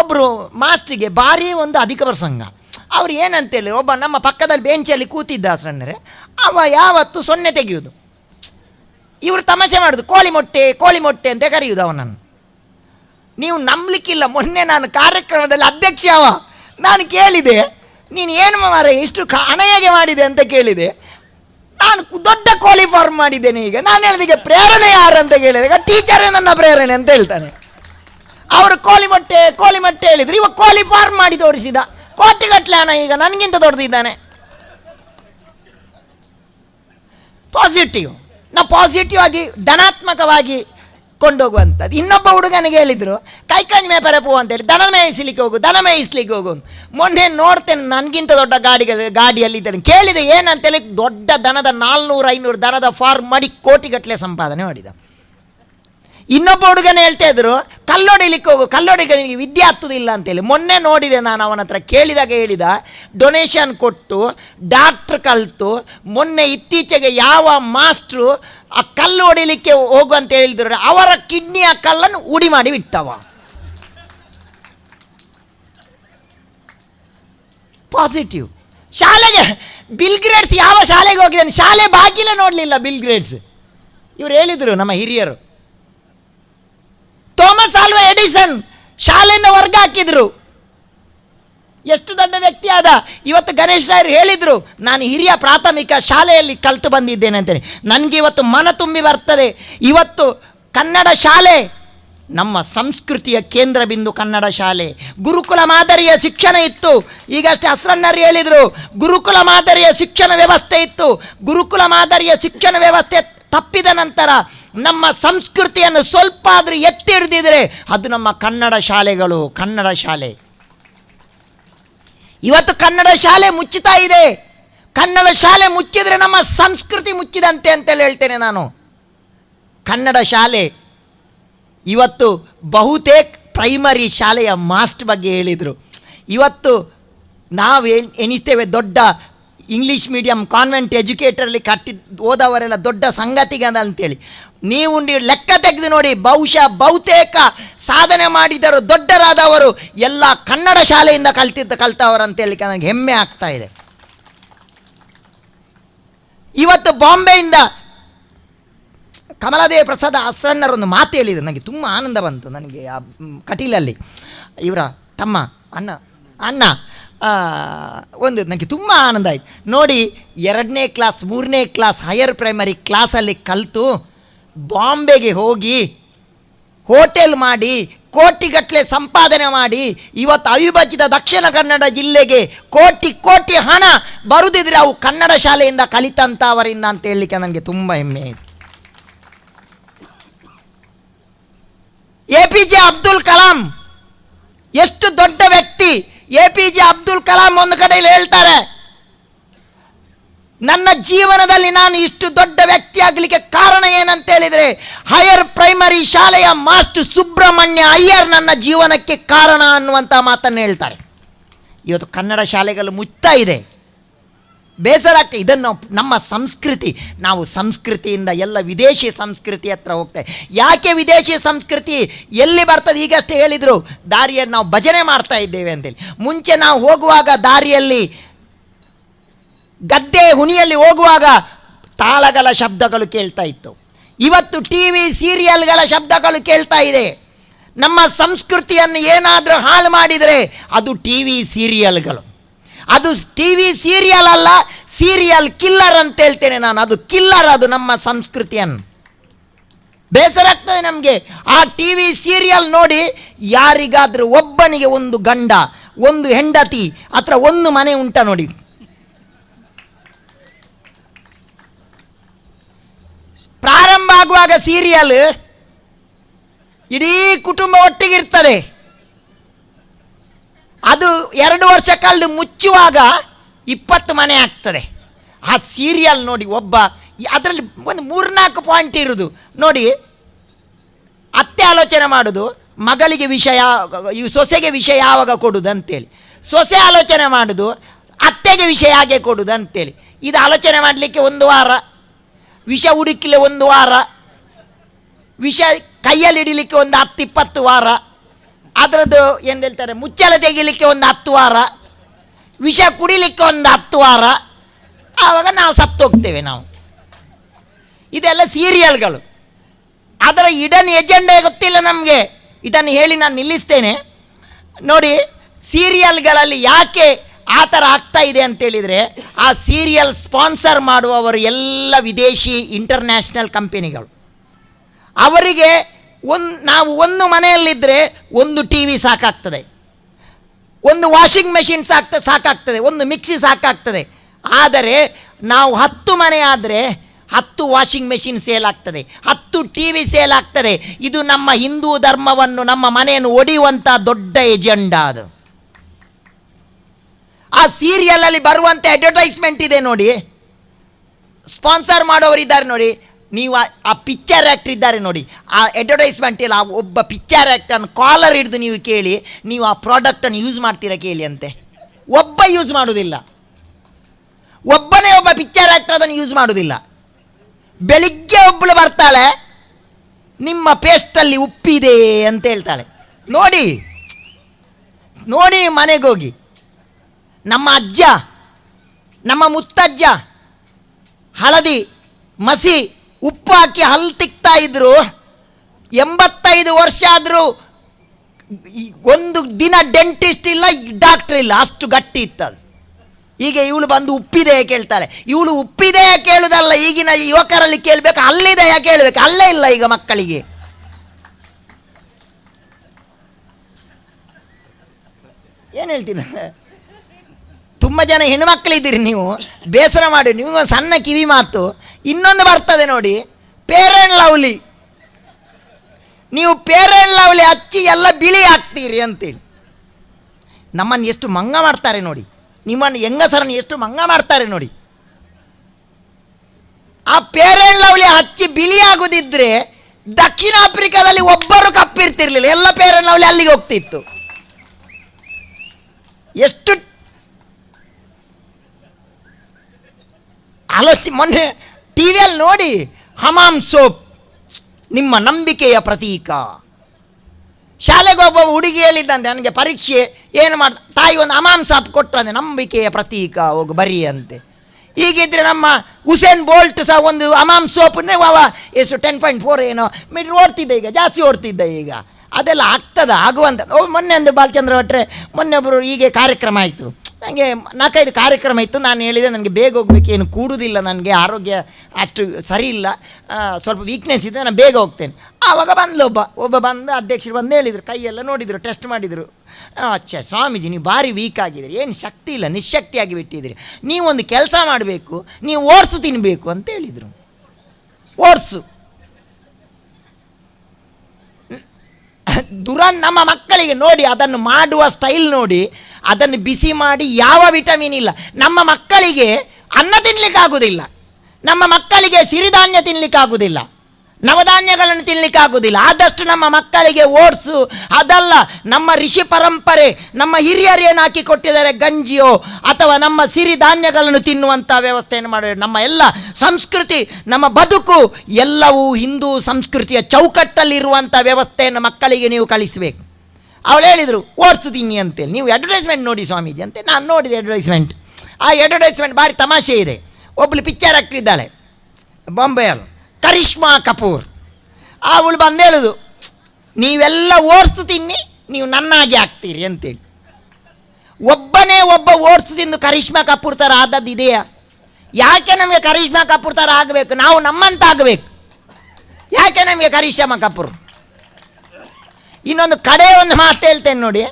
ಒಬ್ಬರು ಮಾಸ್ಟ್ರಿಗೆ ಭಾರಿ ಒಂದು ಅಧಿಕ ಪ್ರಸಂಗ ಅವ್ರು ಏನಂತೇಳಿ ಒಬ್ಬ ನಮ್ಮ ಪಕ್ಕದಲ್ಲಿ ಬೆಂಚಲ್ಲಿ ಕೂತಿದ್ದ ಸಣ್ಣರೆ ಅವ ಯಾವತ್ತು ಸೊನ್ನೆ ತೆಗೆಯುವುದು ಇವರು ತಮಾಷೆ ಮಾಡೋದು, ಕೋಳಿ ಮೊಟ್ಟೆ ಕೋಳಿ ಮೊಟ್ಟೆ ಅಂತ ಕರೆಯುವುದು ಅವನನ್ನು. ನೀವು ನಂಬಲಿಕ್ಕಿಲ್ಲ, ಮೊನ್ನೆ ನಾನು ಕಾರ್ಯಕ್ರಮದಲ್ಲಿ ಅಧ್ಯಕ್ಷ ಅವ. ನಾನು ಕೇಳಿದೆ, ನೀನು ಏನು ಮಾರ ಇಷ್ಟು ಹಣ ಹೇಗೆ ಮಾಡಿದೆ ಅಂತ ಕೇಳಿದೆ. ನಾನು ದೊಡ್ಡ ಕ್ವಾಲಿಫಾರ್ಮ್ ಫಾರ್ಮ್ ಮಾಡಿದ್ದೇನೆ ಈಗ. ನಾನು ಹೇಳಿದಾಗ ಪ್ರೇರಣೆ ಯಾರು ಅಂತ ಕೇಳಿದಾಗ ಟೀಚರೇ ನನ್ನ ಪ್ರೇರಣೆ ಅಂತ ಹೇಳ್ತಾನೆ. ಅವರು ಕೋಲಿಮಟ್ಟೆ ಕೋಲಿಮಟ್ಟೆ ಹೇಳಿದ್ರು. ಇವಾಗ ಕೋಳಿ ಫಾರ್ಮ್ ಮಾಡಿ ತೋರಿಸಿದ. ಕೋಟಿಗಟ್ಟಲೆ ಹಣ ಈಗ ನನಗಿಂತ ದೊಡ್ಡದಿದ್ದಾನೆ. ಪಾಸಿಟಿವ್ ನಾ ಪಾಸಿಟಿವ್ ಆಗಿ, ಧನಾತ್ಮಕವಾಗಿ ಕೊಂಡೋಗುವಂಥದ್ದು. ಇನ್ನೊಬ್ಬ ಹುಡುಗನಿಗೆ ಹೇಳಿದರು ಕೈಕಂಜ್ ಪರಪು ಅಂತ ಅಂತೇಳಿ ದನ ಮೇಯಿಸ್ಲಿಕ್ಕೆ ಹೋಗು, ದನ ಮೇಯಿಸ್ಲಿಕ್ಕೆ ಹೋಗು. ಮೊನ್ನೆ ನೋಡ್ತೇನೆ, ನನಗಿಂತ ದೊಡ್ಡ ಗಾಡಿಗಳು, ಗಾಡಿಯಲ್ಲಿ ಇದ್ದೇನೆ ಕೇಳಿದೆ ಏನಂತೇಳಿ ದೊಡ್ಡ ದನದ ನಾಲ್ನೂರು ಐನೂರು ದನದ ಫಾರ್ಮ್ ಮಾಡಿ ಕೋಟಿಗಟ್ಟಲೆ ಸಂಪಾದನೆ ಮಾಡಿದ. ಇನ್ನೊಬ್ಬ ಹುಡುಗನೇ ಹೇಳ್ತಾ ಇದ್ರು, ಕಲ್ಲೊಡಿಲಿಕ್ಕೆ ಹೋಗು, ಕಲ್ಲೊಡಿಗೆ ವಿದ್ಯೆ ಹತ್ತುದಿಲ್ಲ ಅಂತೇಳಿ. ಮೊನ್ನೆ ನೋಡಿದೆ ನಾನು ಅವನ ಹತ್ರ, ಕೇಳಿದಾಗ ಹೇಳಿದ ಡೊನೇಷನ್ ಕೊಟ್ಟು ಡಾಕ್ಟ್ರ್ ಕಲಿತು, ಮೊನ್ನೆ ಇತ್ತೀಚೆಗೆ ಯಾವ ಮಾಸ್ಟ್ರು ಆ ಕಲ್ಲು ಹೊಡಿಲಿಕ್ಕೆ ಹೋಗು ಅಂತ ಹೇಳಿದ್ರು, ಅವರ ಕಿಡ್ನಿಯ ಕಲ್ಲನ್ನು ಉಡಿ ಮಾಡಿ ಬಿಟ್ಟವ. ಪಾಸಿಟಿವ್ ಶಾಲೆಗೆ ಬಿಲ್ ಗ್ರೇಡ್ಸ್ ಯಾವ ಶಾಲೆಗೆ ಹೋಗಿದ್ದಾನೆ? ಶಾಲೆ ಬಾಗಿಲೇ ನೋಡಲಿಲ್ಲ ಬಿಲ್ ಗ್ರೇಡ್ಸ್ ಇವ್ರು ಹೇಳಿದರು ನಮ್ಮ ಹಿರಿಯರು. ಥೋಮಸ್ ಆಲ್ವಾ ಎಡಿಸನ್ ಶಾಲೆಯನ್ನು ವರ್ಗ ಹಾಕಿದ್ರು ಎಷ್ಟು ದೊಡ್ಡ ವ್ಯಕ್ತಿ ಆದ. ಇವತ್ತು ಗಣೇಶ್ ರಾಯರು ಹೇಳಿದರು, ನಾನು ಹಿರಿಯ ಪ್ರಾಥಮಿಕ ಶಾಲೆಯಲ್ಲಿ ಕಲಿತು ಬಂದಿದ್ದೇನೆ ಅಂತೇಳಿ. ನನಗೆ ಇವತ್ತು ಮನ ತುಂಬಿ ಬರ್ತದೆ. ಇವತ್ತು ಕನ್ನಡ ಶಾಲೆ, ನಮ್ಮ ಸಂಸ್ಕೃತಿಯ ಕೇಂದ್ರ ಬಿಂದು ಕನ್ನಡ ಶಾಲೆ. ಗುರುಕುಲ ಮಾದರಿಯ ಶಿಕ್ಷಣ ಇತ್ತು. ಈಗಷ್ಟೇ ಅಸ್ರನ್ನರು ಹೇಳಿದರು, ಗುರುಕುಲ ಮಾದರಿಯ ಶಿಕ್ಷಣ ವ್ಯವಸ್ಥೆ ಇತ್ತು. ಗುರುಕುಲ ಮಾದರಿಯ ಶಿಕ್ಷಣ ವ್ಯವಸ್ಥೆ ತಪ್ಪಿದ ನಂತರ ನಮ್ಮ ಸಂಸ್ಕೃತಿಯನ್ನು ಸ್ವಲ್ಪ ಆದರೂ ಎತ್ತಿ ಹಿಡಿದಿದ್ರೆ ಅದು ನಮ್ಮ ಕನ್ನಡ ಶಾಲೆಗಳು, ಕನ್ನಡ ಶಾಲೆ. ಇವತ್ತು ಕನ್ನಡ ಶಾಲೆ ಮುಚ್ಚುತ್ತಾ ಇದೆ. ಕನ್ನಡ ಶಾಲೆ ಮುಚ್ಚಿದರೆ ನಮ್ಮ ಸಂಸ್ಕೃತಿ ಮುಚ್ಚಿದಂತೆ ಅಂತೇಳಿ ಹೇಳ್ತೇನೆ ನಾನು. ಕನ್ನಡ ಶಾಲೆ ಇವತ್ತು ಬಹುತೇಕ ಪ್ರೈಮರಿ ಶಾಲೆಯ ಮಾಸ್ಟ್ ಬಗ್ಗೆ ಹೇಳಿದರು. ಇವತ್ತು ನಾವು ಎಣ್- ಎಣಿಸ್ತೇವೆ ದೊಡ್ಡ ಇಂಗ್ಲೀಷ್ ಮೀಡಿಯಂ ಕಾನ್ವೆಂಟ್ ಎಜುಕೇಟರಲ್ಲಿ ಕಟ್ಟಿದ್ದು ಓದವರೆಲ್ಲ ದೊಡ್ಡ ಸಂಗತಿಗದ ಅಂತೇಳಿ. ನೀವು ಲೆಕ್ಕ ತೆಗೆದು ನೋಡಿ, ಬಹುಶಃ ಬಹುತೇಕ ಸಾಧನೆ ಮಾಡಿದರು ದೊಡ್ಡರಾದವರು ಎಲ್ಲ ಕನ್ನಡ ಶಾಲೆಯಿಂದ ಕಲ್ತಿದ್ದ ಕಲ್ತವರು ಅಂತೇಳಿ ನನಗೆ ಹೆಮ್ಮೆ ಆಗ್ತಾ ಇದೆ. ಇವತ್ತು ಬಾಂಬೆಯಿಂದ ಕಮಲಾದೇವಿ ಪ್ರಸಾದ ಅಸ್ರಣ್ಣರೊಂದು ಮಾತು ಹೇಳಿದರು. ನನಗೆ ತುಂಬ ಆನಂದ ಬಂತು ನನಗೆ ಆ ಕಟೀಲಲ್ಲಿ. ಇವರ ತಮ್ಮ, ಅಣ್ಣ ಅಣ್ಣ ಒಂದು ನನಗೆ ತುಂಬ ಆನಂದ ಆಯಿತು. ನೋಡಿ, ಎರಡನೇ ಕ್ಲಾಸ್, ಮೂರನೇ ಕ್ಲಾಸ್ ಹೈಯರ್ ಪ್ರೈಮರಿ ಕ್ಲಾಸಲ್ಲಿ ಕಲಿತು ಬಾಂಬೆಗೆ ಹೋಗಿ ಹೋಟೆಲ್ ಮಾಡಿ, ಕೋಟಿಗಟ್ಟಲೆ ಸಂಪಾದನೆ ಮಾಡಿ, ಇವತ್ತು ಅವಿಭಜಿತ ದಕ್ಷಿಣ ಕನ್ನಡ ಜಿಲ್ಲೆಗೆ ಕೋಟಿ ಕೋಟಿ ಹಣ ಬರುದಿದ್ರೆ ಅವು ಕನ್ನಡ ಶಾಲೆಯಿಂದ ಕಲಿತಂಥವರಿಂದ ಅಂತ ಹೇಳಲಿಕ್ಕೆ ನನಗೆ ತುಂಬ ಹೆಮ್ಮೆ ಇದೆ A P J Abdul Kalam, ಎಷ್ಟು ದೊಡ್ಡ ವ್ಯಕ್ತಿ. A P J Abdul Kalam ಒಂದು ಕಡೆಯಲ್ಲಿ ಹೇಳ್ತಾರೆ ನನ್ನ ಜೀವನದಲ್ಲಿ ನಾನು ಇಷ್ಟು ದೊಡ್ಡ ವ್ಯಕ್ತಿ ಆಗಲಿಕ್ಕೆ ಕಾರಣ ಏನಂತ ಹೇಳಿದರೆ ಹೈಯರ್ ಪ್ರೈಮರಿ ಶಾಲೆಯ ಮಾಸ್ಟರ್ ಸುಬ್ರಹ್ಮಣ್ಯ ಅಯ್ಯರ್ ನನ್ನ ಜೀವನಕ್ಕೆ ಕಾರಣ ಅನ್ನುವಂಥ ಮಾತನ್ನು ಹೇಳ್ತಾರೆ. ಇವತ್ತು ಕನ್ನಡ ಶಾಲೆಗಳು ಮುಚ್ತಾ ಇದೆ. ಬೇಸರ ಆಗ್ತದೆ ಇದನ್ನು ನಮ್ಮ ಸಂಸ್ಕೃತಿ ನಾವು ಸಂಸ್ಕೃತಿಯಿಂದ ಎಲ್ಲ ವಿದೇಶಿ ಸಂಸ್ಕೃತಿ ಹತ್ರ ಹೋಗ್ತೇವೆ ಯಾಕೆ ವಿದೇಶಿ ಸಂಸ್ಕೃತಿ? ಎಲ್ಲಿ ಬರ್ತದೆ? ಈಗಷ್ಟೇ ಹೇಳಿದರು. ದಾರಿಯನ್ನು ನಾವು ಭಜನೆ ಮಾಡ್ತಾ ಇದ್ದೇವೆ ಅಂತೇಳಿ ಮುಂಚೆ ನಾವು ಹೋಗುವಾಗ ದಾರಿಯಲ್ಲಿ ಗದ್ದೆ ಹುಣಿಯಲ್ಲಿ ಹೋಗುವಾಗ ತಾಳಗಳ ಶಬ್ದಗಳು ಕೇಳ್ತಾ ಇತ್ತು. ಇವತ್ತು ಟಿ ವಿ ಸೀರಿಯಲ್ಗಳ ಶಬ್ದಗಳು ಕೇಳ್ತಾ ಇದೆ. ನಮ್ಮ ಸಂಸ್ಕೃತಿಯನ್ನು ಏನಾದರೂ ಹಾಳು ಮಾಡಿದರೆ ಅದು ಟಿ ವಿ ಸೀರಿಯಲ್ಗಳು ಅದು ಟಿ ವಿ ಸೀರಿಯಲ್ ಅಲ್ಲ ಸೀರಿಯಲ್ ಕಿಲ್ಲರ್ ಅಂತ ಹೇಳ್ತೇನೆ ನಾನು. ಅದು ಕಿಲ್ಲರ್ ಅದು ನಮ್ಮ ಸಂಸ್ಕೃತಿಯನ್ನು. ಬೇಸರ ಆಗ್ತದೆ ನಮಗೆ. ಆ ಟಿ ವಿ ಸೀರಿಯಲ್ ನೋಡಿ ಯಾರಿಗಾದರೂ ಒಬ್ಬನಿಗೆ ಒಂದು ಗಂಡ, ಒಂದು ಹೆಂಡತಿ ಅಥವಾ ಒಂದು ಮನೆ ಉಂಟ ನೋಡಿ. ಪ್ರಾರಂಭ ಆಗುವಾಗ ಸೀರಿಯಲ್ ಇಡೀ ಕುಟುಂಬ ಒಟ್ಟಿಗಿರ್ತದೆ. ಅದು ಎರಡು ವರ್ಷ ಕಳೆದು ಮುಚ್ಚುವಾಗ ಇಪ್ಪತ್ತು ಮನೆ ಆಗ್ತದೆ. ಆ ಸೀರಿಯಲ್ ನೋಡಿ ಒಬ್ಬ, ಅದರಲ್ಲಿ ಒಂದು ಮೂರ್ನಾಲ್ಕು ಪಾಯಿಂಟ್ ಇರುವುದು ನೋಡಿ, ಅತ್ತೆ ಆಲೋಚನೆ ಮಾಡೋದು, ಮಗಳಿಗೆ ವಿಷಯ ಈ ಸೊಸೆಗೆ ವಿಷಯ ಯಾವಾಗ ಕೊಡುದು ಅಂತೇಳಿ ಸೊಸೆ ಆಲೋಚನೆ ಮಾಡೋದು, ಅತ್ತೆಗೆ ವಿಷಯ ಹಾಗೆ ಕೊಡುದು ಅಂತೇಳಿ ಇದು ಆಲೋಚನೆ ಮಾಡಲಿಕ್ಕೆ ಒಂದು ವಾರ. ವಿಷ ಹುಡುಕಲಿ ಒಂದು ವಾರ. ವಿಷ ಕೈಯಲ್ಲಿ ಹಿಡಿಲಿಕ್ಕೆ ಒಂದು ಹತ್ತು, ಇಪ್ಪತ್ತು ವಾರ. ಅದರದ್ದು ಏನು ಹೇಳ್ತಾರೆ ಮುಚ್ಚಲ ತೆಗಿಲಿಕ್ಕೆ ಒಂದು ಹತ್ತು ವಾರ. ವಿಷ ಕುಡಿಲಿಕ್ಕೆ ಒಂದು ಹತ್ತು ವಾರ. ಆವಾಗ ನಾವು ಸತ್ತು ಹೋಗ್ತೇವೆ ನಾವು. ಇದೆಲ್ಲ ಸೀರಿಯಲ್ಗಳು. ಅದರ ಇಡನ್ ಎಜೆಂಡೇ ಗೊತ್ತಿಲ್ಲ ನಮಗೆ. ಇದನ್ನು ಹೇಳಿ ನಾನು ನಿಲ್ಲಿಸ್ತೇನೆ. ನೋಡಿ, ಸೀರಿಯಲ್ಗಳಲ್ಲಿ ಯಾಕೆ ಆ ಥರ ಆಗ್ತಾ ಇದೆ ಅಂತೇಳಿದರೆ ಆ ಸೀರಿಯಲ್ ಸ್ಪಾನ್ಸರ್ ಮಾಡುವವರು ಎಲ್ಲ ವಿದೇಶಿ ಇಂಟರ್ನ್ಯಾಷನಲ್ ಕಂಪೆನಿಗಳು ಅವರಿಗೆ ಒಂದು ನಾವು ಒಂದು ಮನೆಯಲ್ಲಿದ್ದರೆ ಒಂದು ಟಿ ವಿ ಸಾಕಾಗ್ತದೆ. ಒಂದು ವಾಷಿಂಗ್ ಮೆಷಿನ್ ಸಾಕ್ತ, ಸಾಕಾಗ್ತದೆ. ಒಂದು ಮಿಕ್ಸಿ ಸಾಕಾಗ್ತದೆ. ಆದರೆ ನಾವು ಹತ್ತು ಮನೆ ಆದರೆ ಹತ್ತು ವಾಷಿಂಗ್ ಮೆಷಿನ್ ಸೇಲ್ ಆಗ್ತದೆ. ಹತ್ತು ಟಿ ವಿ ಸೇಲ್ ಆಗ್ತದೆ. ಇದು ನಮ್ಮ ಹಿಂದೂ ಧರ್ಮವನ್ನು, ನಮ್ಮ ಮನೆಯನ್ನು ಒಡೆಯುವಂಥ ದೊಡ್ಡ ಎಜೆಂಡಾ ಅದು. ಆ ಸೀರಿಯಲಲ್ಲಿ ಬರುವಂಥ ಅಡ್ವರ್ಟೈಸ್ಮೆಂಟ್ ಇದೆ ನೋಡಿ. ಸ್ಪಾನ್ಸರ್ ಮಾಡೋರಿದ್ದಾರೆ ನೋಡಿ. ನೀವು ಆ- ಪಿಕ್ಚರ್ ಆ್ಯಕ್ಟ್ರ್ ಇದ್ದಾರೆ ನೋಡಿ. ಆ ಅಡ್ವರ್ಟೈಸ್ಮೆಂಟ್ ಇಲ್ಲ ಆ ಒಬ್ಬ ಪಿಕ್ಚರ್ ಆ್ಯಕ್ಟನ್ನು ಕಾಲರ್ ಹಿಡಿದು ನೀವು ಕೇಳಿ, ನೀವು ಆ ಪ್ರಾಡಕ್ಟನ್ನು ಯೂಸ್ ಮಾಡ್ತೀರಾ ಕೇಳಿ ಅಂತೆ. ಒಬ್ಬ ಯೂಸ್ ಮಾಡೋದಿಲ್ಲ. ಒಬ್ಬನೇ ಒಬ್ಬ ಪಿಕ್ಚರ್ ಆ್ಯಕ್ಟರ್ ಅದನ್ನು ಯೂಸ್ ಮಾಡೋದಿಲ್ಲ. ಬೆಳಿಗ್ಗೆ ಒಬ್ಬಳು ಬರ್ತಾಳೆ, ನಿಮ್ಮ ಪೇಸ್ಟಲ್ಲಿ ಉಪ್ಪಿದೆ ಅಂತ ಹೇಳ್ತಾಳೆ. ನೋಡಿ ನೋಡಿ ಮನೆಗೋಗಿ ನಮ್ಮ ಅಜ್ಜ, ನಮ್ಮ ಮುತ್ತಜ್ಜ, ಹಳದಿ, ಮಸಿ, ಉಪ್ಪು ಹಾಕಿ ಹಲ್ಲು ತಿಕ್ತಾ ಇದ್ರು. ಎಂಬತ್ತೈದು ವರ್ಷ ಆದರೂ ಒಂದು ದಿನ ಡೆಂಟಿಸ್ಟ್ ಇಲ್ಲ ಡಾಕ್ಟ್ರ್ ಇಲ್ಲ, ಅಷ್ಟು ಗಟ್ಟಿ ಇತ್ತದು. ಹೀಗೆ ಇವಳು ಬಂದು ಉಪ್ಪಿದೆಯಾ ಕೇಳ್ತಾಳೆ. ಇವಳು ಉಪ್ಪಿದೆಯಾ ಕೇಳುದಲ್ಲ, ಈಗಿನ ಯುವಕರಲ್ಲಿ ಕೇಳಬೇಕು ಅಲ್ಲಿದೆಯಾ ಕೇಳಬೇಕು, ಅಲ್ಲೇ ಇಲ್ಲ ಈಗ ಮಕ್ಕಳಿಗೆ. ಏನು ಹೇಳ್ತೀನಿ? ತುಂಬ ಜನ ಹೆಣ್ಮಕ್ಳಿದ್ದೀರಿ ನೀವು. ಬೇಸರ ಮಾಡಿ, ನಿಮಗೊಂದು ಸಣ್ಣ ಕಿವಿ ಮಾತು. ಇನ್ನೊಂದು ಬರ್ತದೆ ನೋಡಿ ಪೇರೆಂಟ್ ಲವ್ಲಿ ನೀವು ಪೇರೆಂಟ್ ಲವ್ಲಿ ಹಚ್ಚಿ ಎಲ್ಲ ಬಿಳಿ ಹಾಕ್ತೀರಿ ಅಂತೇಳಿ ನಮ್ಮನ್ನು ಎಷ್ಟು ಮಂಗ ಮಾಡ್ತಾರೆ ನೋಡಿ. ನಿಮ್ಮನ್ನು ಹೆಂಗಸರನ್ನು ಎಷ್ಟು ಮಂಗ ಮಾಡ್ತಾರೆ ನೋಡಿ. ಆ ಪೇರೆಂಟ್ ಲವ್ಲಿ ಹಚ್ಚಿ ಬಿಳಿ ಆಗುದಿದ್ರೆ ದಕ್ಷಿಣ ಆಫ್ರಿಕಾದಲ್ಲಿ ಒಬ್ಬರು ಕಪ್ಪಿರ್ತಿರ್ಲಿಲ್ಲ. ಎಲ್ಲ ಪೇರೆಂಟ್ ಲವ್ಲಿ ಅಲ್ಲಿಗೆ ಹೋಗ್ತಿತ್ತು. ಎಷ್ಟು ಆಲೋಚನೆ ಮೊನ್ನೆ ಟಿ ವಿಯಲ್ಲಿ ನೋಡಿ ಹಮಾಮ್ ಸೋಪ್, ನಿಮ್ಮ ನಂಬಿಕೆಯ ಪ್ರತೀಕ. ಶಾಲೆಗೆ ಒಬ್ಬ ಹುಡುಗಿ ಹೇಳಿದ್ದಂತೆ ನನಗೆ ಪರೀಕ್ಷೆ, ಏನು ಮಾಡ್ತ ತಾಯಿ ಒಂದು ಹಮಾಮ್ ಸಾಪ್ ಕೊಟ್ಟಂತೆ, ನಂಬಿಕೆಯ ಪ್ರತೀಕ, ಹೋಗಿ ಬರೀ ಅಂತೆ. ಹೀಗಿದ್ರೆ ನಮ್ಮ ಹುಸೇನ್ ಬೋಲ್ಟ್ ಸಹ ಒಂದು ಹಮಾಮ್ ಸೋಪನ್ನೇ ಅವ ಎಷ್ಟು ಟೆನ್ ಪಾಯಿಂಟ್ ಫೋರ್ ಏನೋ ಮೀಟ್ರ್ ಓಡ್ತಿದ್ದೆ ಈಗ, ಜಾಸ್ತಿ ಓಡ್ತಿದ್ದೆ ಈಗ. ಅದೆಲ್ಲ ಆಗ್ತದ ಆಗುವಂಥ ಓ, ಮೊನ್ನೆ ಒಂದು ಬಾಲಚಂದ್ರ ಭಟ್ರೆ, ಮೊನ್ನೆ ಒಬ್ಬರು ಹೀಗೆ ಕಾರ್ಯಕ್ರಮ ಆಯಿತು. ನನಗೆ ನಾಲ್ಕೈದು ಕಾರ್ಯಕ್ರಮ ಇತ್ತು. ನಾನು ಹೇಳಿದೆ, ನನಗೆ ಬೇಗ ಹೋಗ್ಬೇಕು. ಏನು ಕೂಡುವುದಿಲ್ಲ ನನಗೆ. ಆರೋಗ್ಯ ಅಷ್ಟು ಸರಿ ಇಲ್ಲ. ಸ್ವಲ್ಪ ವೀಕ್ನೆಸ್ ಇದೆ. ನಾನು ಬೇಗ ಹೋಗ್ತೇನೆ. ಆವಾಗ ಬಂದ್ಲು ಒಬ್ಬ. ಒಬ್ಬ ಬಂದು ಅಧ್ಯಕ್ಷರು ಬಂದು ಹೇಳಿದರು. ಕೈಯೆಲ್ಲ ನೋಡಿದರು ಟೆಸ್ಟ್ ಮಾಡಿದರು. ಅಚ್ಚ ಸ್ವಾಮೀಜಿ, ನೀವು ಭಾರಿ ವೀಕ್ ಆಗಿದ್ದೀರಿ. ಏನು ಶಕ್ತಿ ಇಲ್ಲ. ನಿಶಕ್ತಿಯಾಗಿ ಬಿಟ್ಟಿದ್ದೀರಿ. ನೀವೊಂದು ಕೆಲಸ ಮಾಡಬೇಕು. ನೀವು ಓಟ್ಸು ತಿನ್ನಬೇಕು ಅಂತ ಹೇಳಿದರು. ಓಟ್ಸು ದುರನ್ ನಮ್ಮ ಮಕ್ಕಳಿಗೆ ನೋಡಿ, ಅದನ್ನು ಮಾಡುವ ಸ್ಟೈಲ್ ನೋಡಿ ಅದನ್ನು ಬಿಸಿ ಮಾಡಿ ಯಾವ ವಿಟಮಿನ್ ಇಲ್ಲ. ನಮ್ಮ ಮಕ್ಕಳಿಗೆ ಅನ್ನ ತಿನ್ನಲಿಕ್ಕೆ ಆಗುವುದಿಲ್ಲ ನಮ್ಮ ಮಕ್ಕಳಿಗೆ ಸಿರಿಧಾನ್ಯ ತಿನ್ನಲಿಕ್ಕೆ ಆಗುವುದಿಲ್ಲ ನವಧಾನ್ಯಗಳನ್ನು ತಿನ್ನಲಿಕ್ಕೆ ಆಗುವುದಿಲ್ಲ ಆದಷ್ಟು ನಮ್ಮ ಮಕ್ಕಳಿಗೆ ಓಟ್ಸು, ಅದಲ್ಲ, ನಮ್ಮ ಋಷಿ ಪರಂಪರೆ, ನಮ್ಮ ಹಿರಿಯರು ಏನು ಹಾಕಿ ಕೊಟ್ಟಿದ್ದಾರೆ? ಗಂಜಿಯೋ, ಅಥವಾ ನಮ್ಮ ಸಿರಿಧಾನ್ಯಗಳನ್ನು ತಿನ್ನುವಂಥ ವ್ಯವಸ್ಥೆಯನ್ನು ಮಾಡಿ ನಮ್ಮ ಎಲ್ಲ ಸಂಸ್ಕೃತಿ, ನಮ್ಮ ಬದುಕು, ಎಲ್ಲವೂ ಹಿಂದೂ ಸಂಸ್ಕೃತಿಯ ಚೌಕಟ್ಟಲ್ಲಿರುವಂಥ ವ್ಯವಸ್ಥೆಯನ್ನು ಮಕ್ಕಳಿಗೆ ನೀವು ಕಲಿಸಬೇಕು. ಅವಳು ಹೇಳಿದರು ಓಡಿಸ್ತೀನಿ ಅಂತೇಳಿ ನೀವು ಅಡ್ವರ್ಟೈಸ್ಮೆಂಟ್ ನೋಡಿ ಸ್ವಾಮೀಜಿ ಅಂತೆ. ನಾನು ನೋಡಿದೆ ಅಡ್ವರ್ಟೈಸ್ಮೆಂಟ್ ಆ ಅಡ್ವರ್ಟೈಸ್ಮೆಂಟ್ ಭಾರಿ ತಮಾಷೆ ಇದೆ. ಒಬ್ಬಳು ಪಿಕ್ಚರ್ ಆಕ್ಟ್ರ್ ಇದ್ದಾಳೆ. ಬಾಂಬೆಯಲ್ಲಿ ಕರಿಷ್ಮಾ ಕಪೂರ್. ಅವಳು ಬಂದು ಹೇಳುದು, ನೀವೆಲ್ಲ ಓಟ್ಸ್ ತಿನ್ನಿ ನೀವು ನನ್ನಾಗಿ ಆಗ್ತೀರಿ ಅಂತೇಳಿ. ಒಬ್ಬನೇ ಒಬ್ಬ ಓಟ್ಸ್ ತಿಂದು ಕರಿಷ್ಮಾ ಕಪೂರ್ ಥರ ಆದದ್ದು ಇದೆಯಾ? ಯಾಕೆ ನಮಗೆ ಕರಿಷ್ಮಾ ಕಪೂರ್ ಥರ ಆಗಬೇಕು? ನಾವು ನಮ್ಮಂತ ಆಗಬೇಕು ಯಾಕೆ ನಮಗೆ ಕರಿಷ್ಮಾ ಕಪೂರ್? ಇನ್ನೊಂದು ಕಡೆ ಒಂದು ಮಾತು ಹೇಳ್ತೇನೆ ನೋಡಿ.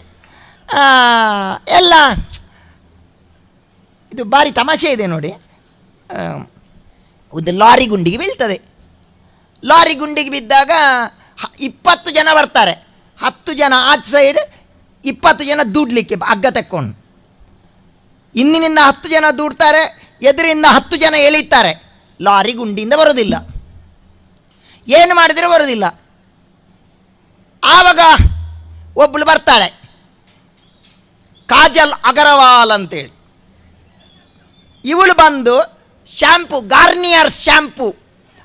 ಎಲ್ಲ ಇದು ಭಾರಿ ತಮಾಷೆ ಇದೆ ನೋಡಿ. ಒಂದು ಲಾರಿ ಗುಂಡಿಗೆ ಬೀಳ್ತದೆ. ಲಾರಿ ಗುಂಡಿಗೆ ಬಿದ್ದಾಗ ಇಪ್ಪತ್ತು ಜನ ಬರ್ತಾರೆ. ಹತ್ತು ಜನ ಆಚೆ ಸೈಡ್, ಇಪ್ಪತ್ತು ಜನ ದೂಡ್ಲಿಕ್ಕೆ ಹಗ್ಗ ತಕ್ಕೊಂಡು. ಇನ್ನಿನಿಂದ ಹತ್ತು ಜನ ದೂಡ್ತಾರೆ, ಎದುರಿಂದ ಹತ್ತು ಜನ ಎಳೀತಾರೆ. ಲಾರಿ ಗುಂಡಿಯಿಂದ ಬರೋದಿಲ್ಲ. ಏನು ಮಾಡಿದರೆ ಬರೋದಿಲ್ಲ. ಆವಾಗ ಒಬ್ಬಳು ಬರ್ತಾಳೆ. ಕಾಜಲ್ ಅಗರವಾಲ್ ಅಂತೇಳಿ. ಇವಳು ಬಂದು ಶ್ಯಾಂಪು ಗಾರ್ನಿಯರ್ ಶ್ಯಾಂಪು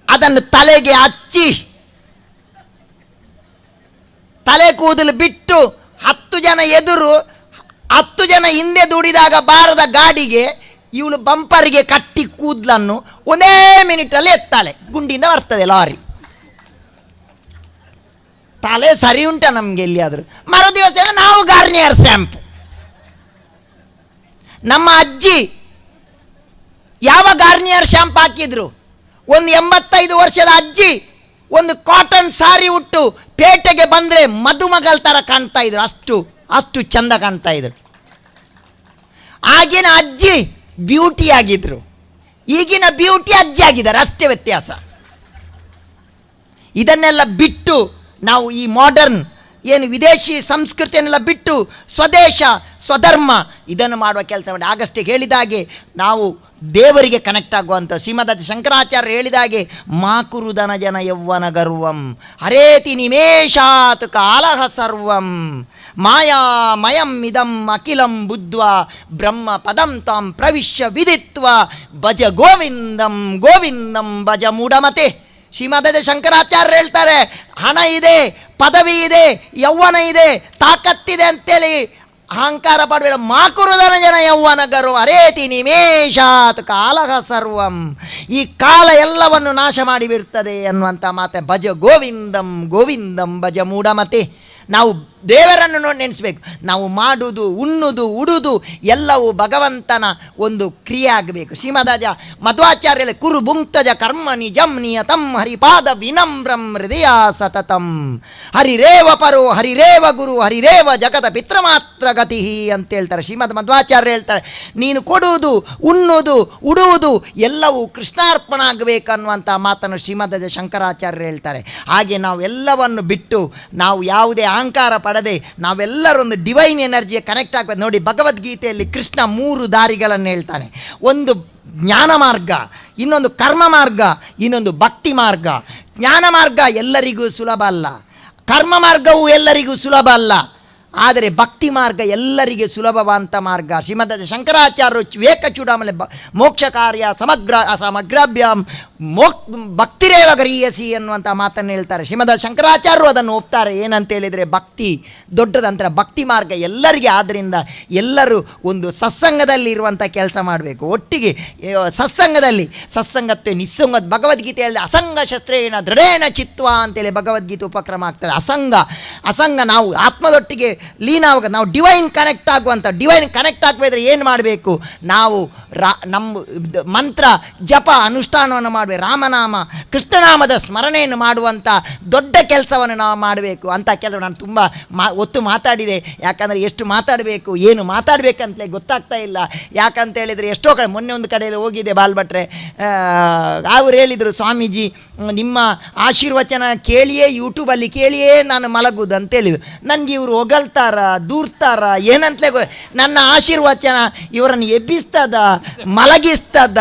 ಅದನ್ನು ತಲೆಗೆ ಹಚ್ಚಿ, ತಲೆ ಕೂದಲು ಬಿಟ್ಟು ಹತ್ತು ಜನ ಎದುರು, ಹತ್ತು ಜನ ಹಿಂದೆ ದುಡಿದಾಗ ಬಾರದ ಗಾಡಿಗೆ ಇವಳು ಬಂಪರಿಗೆ ಕಟ್ಟಿ ಕೂದಲನ್ನು ಒಂದೇ ಮಿನಿಟಲ್ಲಿ ಎತ್ತಾಳೆ. ಗುಂಡಿಯಿಂದ ಬರ್ತದೆ ಲಾರಿ. ತಲೆ ಸರಿ ಉಂಟ ನಮಗೆ ಎಲ್ಲಿಯಾದರೂ. ಮರುದಿವಸ ನಾವು ಗಾರ್ನಿಯರ್ ಶ್ಯಾಂಪು ನಮ್ಮ ಅಜ್ಜಿ ಯಾವ ಗಾರ್ನಿಯರ್ ಶ್ಯಾಂಪ್ ಹಾಕಿದ್ರು? ಒಂದು ಎಂಬತ್ತೈದು ವರ್ಷದ ಅಜ್ಜಿ ಒಂದು ಕಾಟನ್ ಸಾರಿ ಉಟ್ಟು ಪೇಟೆಗೆ ಬಂದರೆ ಮದುಮಗಳ ಥರ ಕಾಣ್ತಾ ಇದ್ರು. ಅಷ್ಟು ಅಷ್ಟು ಚಂದ ಕಾಣ್ತಾ ಇದ್ರು. ಆಗಿನ ಅಜ್ಜಿ ಬ್ಯೂಟಿ ಆಗಿದ್ರು. ಈಗಿನ ಬ್ಯೂಟಿ ಅಜ್ಜಿ ಆಗಿದ್ದಾರೆ. ಅಷ್ಟೇ ವ್ಯತ್ಯಾಸ. ಇದನ್ನೆಲ್ಲ ಬಿಟ್ಟು ನಾವು ಈ ಮಾಡರ್ನ್ ಏನು ವಿದೇಶಿ ಸಂಸ್ಕೃತಿಯನ್ನೆಲ್ಲ ಬಿಟ್ಟು ಸ್ವದೇಶ, ಸ್ವಧರ್ಮ ಇದನ್ನು ಮಾಡುವ ಕೆಲಸ ಮಾಡಿ. ಆಗಸ್ಟಿಗೆ ಹೇಳಿದ ಹಾಗೆ ನಾವು ದೇವರಿಗೆ ಕನೆಕ್ಟ್ ಆಗುವಂಥ ಶ್ರೀಮದ್ ಶಂಕರಾಚಾರ್ಯ ಹೇಳಿದ ಹಾಗೆ ಮಾಕುರುದನ ಜನ ಯೌವನ ಗರ್ವಂ, ಹರೇತಿ ನಿಮೇಷಾತ್ ಕಾಲಹ ಸರ್ವಂ, ಮಾಯಾ ಮಯಂ ಇದಂ ಅಖಿಲಂ ಬುದ್ಧ್ವ, ಬ್ರಹ್ಮ ಪದಂ ತಾಂ ಪ್ರವಿಶ್ಯ ವಿದಿತ್ವ, ಭಜ ಗೋವಿಂದಂ ಗೋವಿಂದಂ ಭಜ ಮೂಢಮತೆ. ಶ್ರೀಮದ ಶಂಕರಾಚಾರ್ಯ ಹೇಳ್ತಾರೆ, ಹಣ ಇದೆ, ಪದವಿ ಇದೆ ಯೌವನ ಇದೆ, ತಾಕತ್ತಿದೆ ಅಂತೇಳಿ ಅಹಂಕಾರ ಪಡಬೇಡ. ಮಾಕುರುದನ ಜನ ಯೌವನ ಗರು ಅರೇತಿ ನಿಮೇಶಾತ್ ಕಾಲಹ ಸರ್ವಂ. ಈ ಕಾಲ ಎಲ್ಲವನ್ನು ನಾಶ ಮಾಡಿಬಿಡ್ತದೆ ಅನ್ನುವಂಥ ಮಾತೆ. ಭಜ ಗೋವಿಂದಂ ಗೋವಿಂದಂ ಭಜ ಮೂಢಮತಿ ನಾವು ದೇವರನ್ನು ನೆನೆಸ್ಬೇಕು. ನಾವು ಮಾಡುವುದು ಉಣ್ಣುದು, ಉಡುದು ಎಲ್ಲವೂ ಭಗವಂತನ ಒಂದು ಕ್ರಿಯೆ ಆಗಬೇಕು. ಶ್ರೀಮದಾಜ ಮಧ್ವಾಚಾರ್ಯ ಕುರು ಭುಂಕ್ತಜ ಕರ್ಮ ನಿಜಂ ನಿಯತಂ ಹರಿಪಾದ ವಿನಮ್ರಂ ಹೃದಯ ಸತತಂ. ಹರಿರೇವ ಪರೋ, ಹರಿರೇವ ಗುರು, ಹರಿರೇವ ಜಗದ ಪಿತೃಮಾತ್ರ ಗತಿ ಅಂತ ಹೇಳ್ತಾರೆ. ಶ್ರೀಮದ್ ಮಧ್ವಾಚಾರ್ಯ ಹೇಳ್ತಾರೆ, ನೀನು ಕೊಡುವುದು ಉಣ್ಣುವುದು ಉಡುವುದು ಎಲ್ಲವೂ ಕೃಷ್ಣಾರ್ಪಣ ಆಗಬೇಕನ್ನುವಂಥ ಮಾತನ್ನು ಶ್ರೀಮದ್ ಶಂಕರಾಚಾರ್ಯ ಹೇಳ್ತಾರೆ. ಹಾಗೆ ನಾವು ಎಲ್ಲವನ್ನು ಬಿಟ್ಟು ನಾವು ಯಾವುದೇ ಅಹಂಕಾರ ಪಡದೆ ನಾವೆಲ್ಲರೊಂದು ಡಿವೈನ್ ಎನರ್ಜಿಯ ಕನೆಕ್ಟ್ ಆಗಬೇಕು. ನೋಡಿ, ಭಗವದ್ಗೀತೆಯಲ್ಲಿ ಕೃಷ್ಣ ಮೂರು ದಾರಿಗಳನ್ನು ಹೇಳ್ತಾನೆ. ಒಂದು ಜ್ಞಾನ ಮಾರ್ಗ, ಇನ್ನೊಂದು ಕರ್ಮ ಮಾರ್ಗ, ಇನ್ನೊಂದು ಭಕ್ತಿ ಮಾರ್ಗ. ಜ್ಞಾನ ಮಾರ್ಗ ಎಲ್ಲರಿಗೂ ಸುಲಭ ಅಲ್ಲ. ಕರ್ಮ ಮಾರ್ಗವು ಎಲ್ಲರಿಗೂ ಸುಲಭ ಅಲ್ಲ. ಆದರೆ ಭಕ್ತಿ ಮಾರ್ಗ ಎಲ್ಲರಿಗೆ ಸುಲಭವಂತ ಮಾರ್ಗ. ಶ್ರೀಮದ್ ಶಂಕರಾಚಾರ್ಯರು ವಿವೇಕ ಚೂಡಾಮಲೆ ಬ ಮೋಕ್ಷ ಕಾರ್ಯ ಸಮಗ್ರ ಸಮಗ್ರಾಭ್ಯಾಮ್ ಮೋಕ್ ಭಕ್ತಿರೇವ ಗರೀಯಸಿ ಅನ್ನುವಂಥ ಮಾತನ್ನು ಹೇಳ್ತಾರೆ. ಶ್ರೀಮದ ಶಂಕರಾಚಾರ್ಯರು ಅದನ್ನು ಒಪ್ತಾರೆ. ಏನಂತ ಹೇಳಿದರೆ ಭಕ್ತಿ ದೊಡ್ಡದಂತರ ಭಕ್ತಿ ಮಾರ್ಗ ಎಲ್ಲರಿಗೆ ಆದ್ದರಿಂದ ಎಲ್ಲರೂ ಒಂದು ಸತ್ಸಂಗದಲ್ಲಿ ಇರುವಂಥ ಕೆಲಸ ಮಾಡಬೇಕು. ಒಟ್ಟಿಗೆ ಸತ್ಸಂಗದಲ್ಲಿ ಸತ್ಸಂಗತ್ವ ನಿಸ್ಸಂಗದ ಭಗವದ್ಗೀತೆ ಹೇಳಿದ, ಅಸಂಗ ಶಸ್ತ್ರೇಣ ದೃಢೇನ ಚಿತ್ವ ಅಂತೇಳಿ ಭಗವದ್ಗೀತೆ ಉಪಕ್ರಮ ಆಗ್ತದೆ. ಅಸಂಗ ಅಸಂಗ ನಾವು ಆತ್ಮದೊಟ್ಟಿಗೆ ಲೀನ ಆಗ ನಾವು ಡಿವೈನ್ ಕನೆಕ್ಟ್ ಆಗುವಂಥ ಡಿವೈನ್ ಕನೆಕ್ಟ್ ಆಗಬೇಕಿದ್ರೆ ಏನು ಮಾಡಬೇಕು? ನಾವು ರಾ ನಮ್ಮ ಮಂತ್ರ, ಜಪ, ಅನುಷ್ಠಾನವನ್ನು ಮಾಡಬೇಕು. ರಾಮನಾಮ, ಕೃಷ್ಣನಾಮದ ಸ್ಮರಣೆಯನ್ನು ಮಾಡುವಂಥ ದೊಡ್ಡ ಕೆಲಸವನ್ನು ನಾವು ಮಾಡಬೇಕು. ಅಂತ ಕೆಲಸ ನಾನು ತುಂಬ ಮಾ, ಒತ್ತು ಮಾತಾಡಿದೆ. ಯಾಕಂದರೆ ಎಷ್ಟು ಮಾತಾಡಬೇಕು, ಏನು ಮಾತಾಡಬೇಕಂತಲೇ ಗೊತ್ತಾಗ್ತಾ ಇಲ್ಲ. ಯಾಕಂತ ಹೇಳಿದರೆ ಎಷ್ಟೋ ಕಡೆ, ಮೊನ್ನೆ ಒಂದು ಕಡೆಯಲ್ಲಿ ಹೋಗಿದೆ ಬಾಲ್ಭಟ್ರೆ. ಅವರು ಹೇಳಿದರು, ಸ್ವಾಮೀಜಿ, ನಿಮ್ಮ ಆಶೀರ್ವಚನ ಕೇಳಿಯೇ ಯೂಟ್ಯೂಬಲ್ಲಿ ಕೇಳಿಯೇ ನಾನು ಮಲಗುವುದು ಅಂತ ಹೇಳಿದ್ರು ನನಗೆ ಇವರು ಹೊಗಳ್ತಾರ ದೂರ್ತಾರ, ಏನಂತಲೇ ಗೊ, ನನ್ನ ಆಶೀರ್ವಚನ ಇವರನ್ನು ಎಬ್ಬಿಸ್ತದ, ಮಲಗಿಸ್ತದ,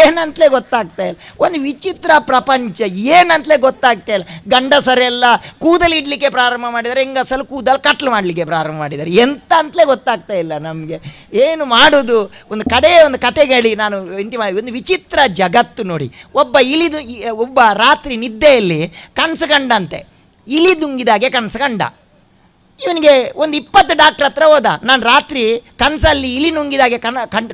ಏನಂತಲೇ ಗೊತ್ತಾಗ್ತಾ ಇಲ್ಲ. ಒಂದು ವಿಚಿತ್ರ ಪ್ರಪಂಚ, ಏನಂತಲೇ ಗೊತ್ತಾಗ್ತಾ ಇಲ್ಲ. ಗಂಡಸರೆಲ್ಲ ಕೂದಲಿಡ್ಲಿಕ್ಕೆ ಪ್ರಾರಂಭ ಮಾಡಿದ್ದಾರೆ ಹೆಂಗಸಲು ಕೂದಲು ಕಟ್ಲು ಮಾಡಲಿಕ್ಕೆ ಪ್ರಾರಂಭ ಮಾಡಿದ್ದಾರೆ. ಎಂತ ಅಂತಲೇ ಗೊತ್ತಾಗ್ತಾ ಇಲ್ಲ ನಮಗೆ. ಏನು ಮಾಡೋದು? ಒಂದು ಕಡೆಯ ಒಂದು ಕತೆಗಳಿ ನಾನು ಇಂತಿ ಮಾಡಿ, ಒಂದು ವಿಚಿತ್ರ ಜಗತ್ತು ನೋಡಿ. ಒಬ್ಬ ಇಲಿದು ಒಬ್ಬ ರಾತ್ರಿ ನಿದ್ದೆಯಲ್ಲಿ ಕನಸು ಕಂಡಂತೆ. ಇಲಿ ದುಂಗಿದಾಗೆ ಕನಸು ಕಂಡ. ಇವನಿಗೆ ಒಂದು ಇಪ್ಪತ್ತು ಡಾಕ್ಟ್ರ್ ಹತ್ರ ಹೋದ. ನಾನು ರಾತ್ರಿ ಕನಸಲ್ಲಿ ಇಲಿ ನುಂಗಿದಾಗೆ ಕನ ಕಂಡ್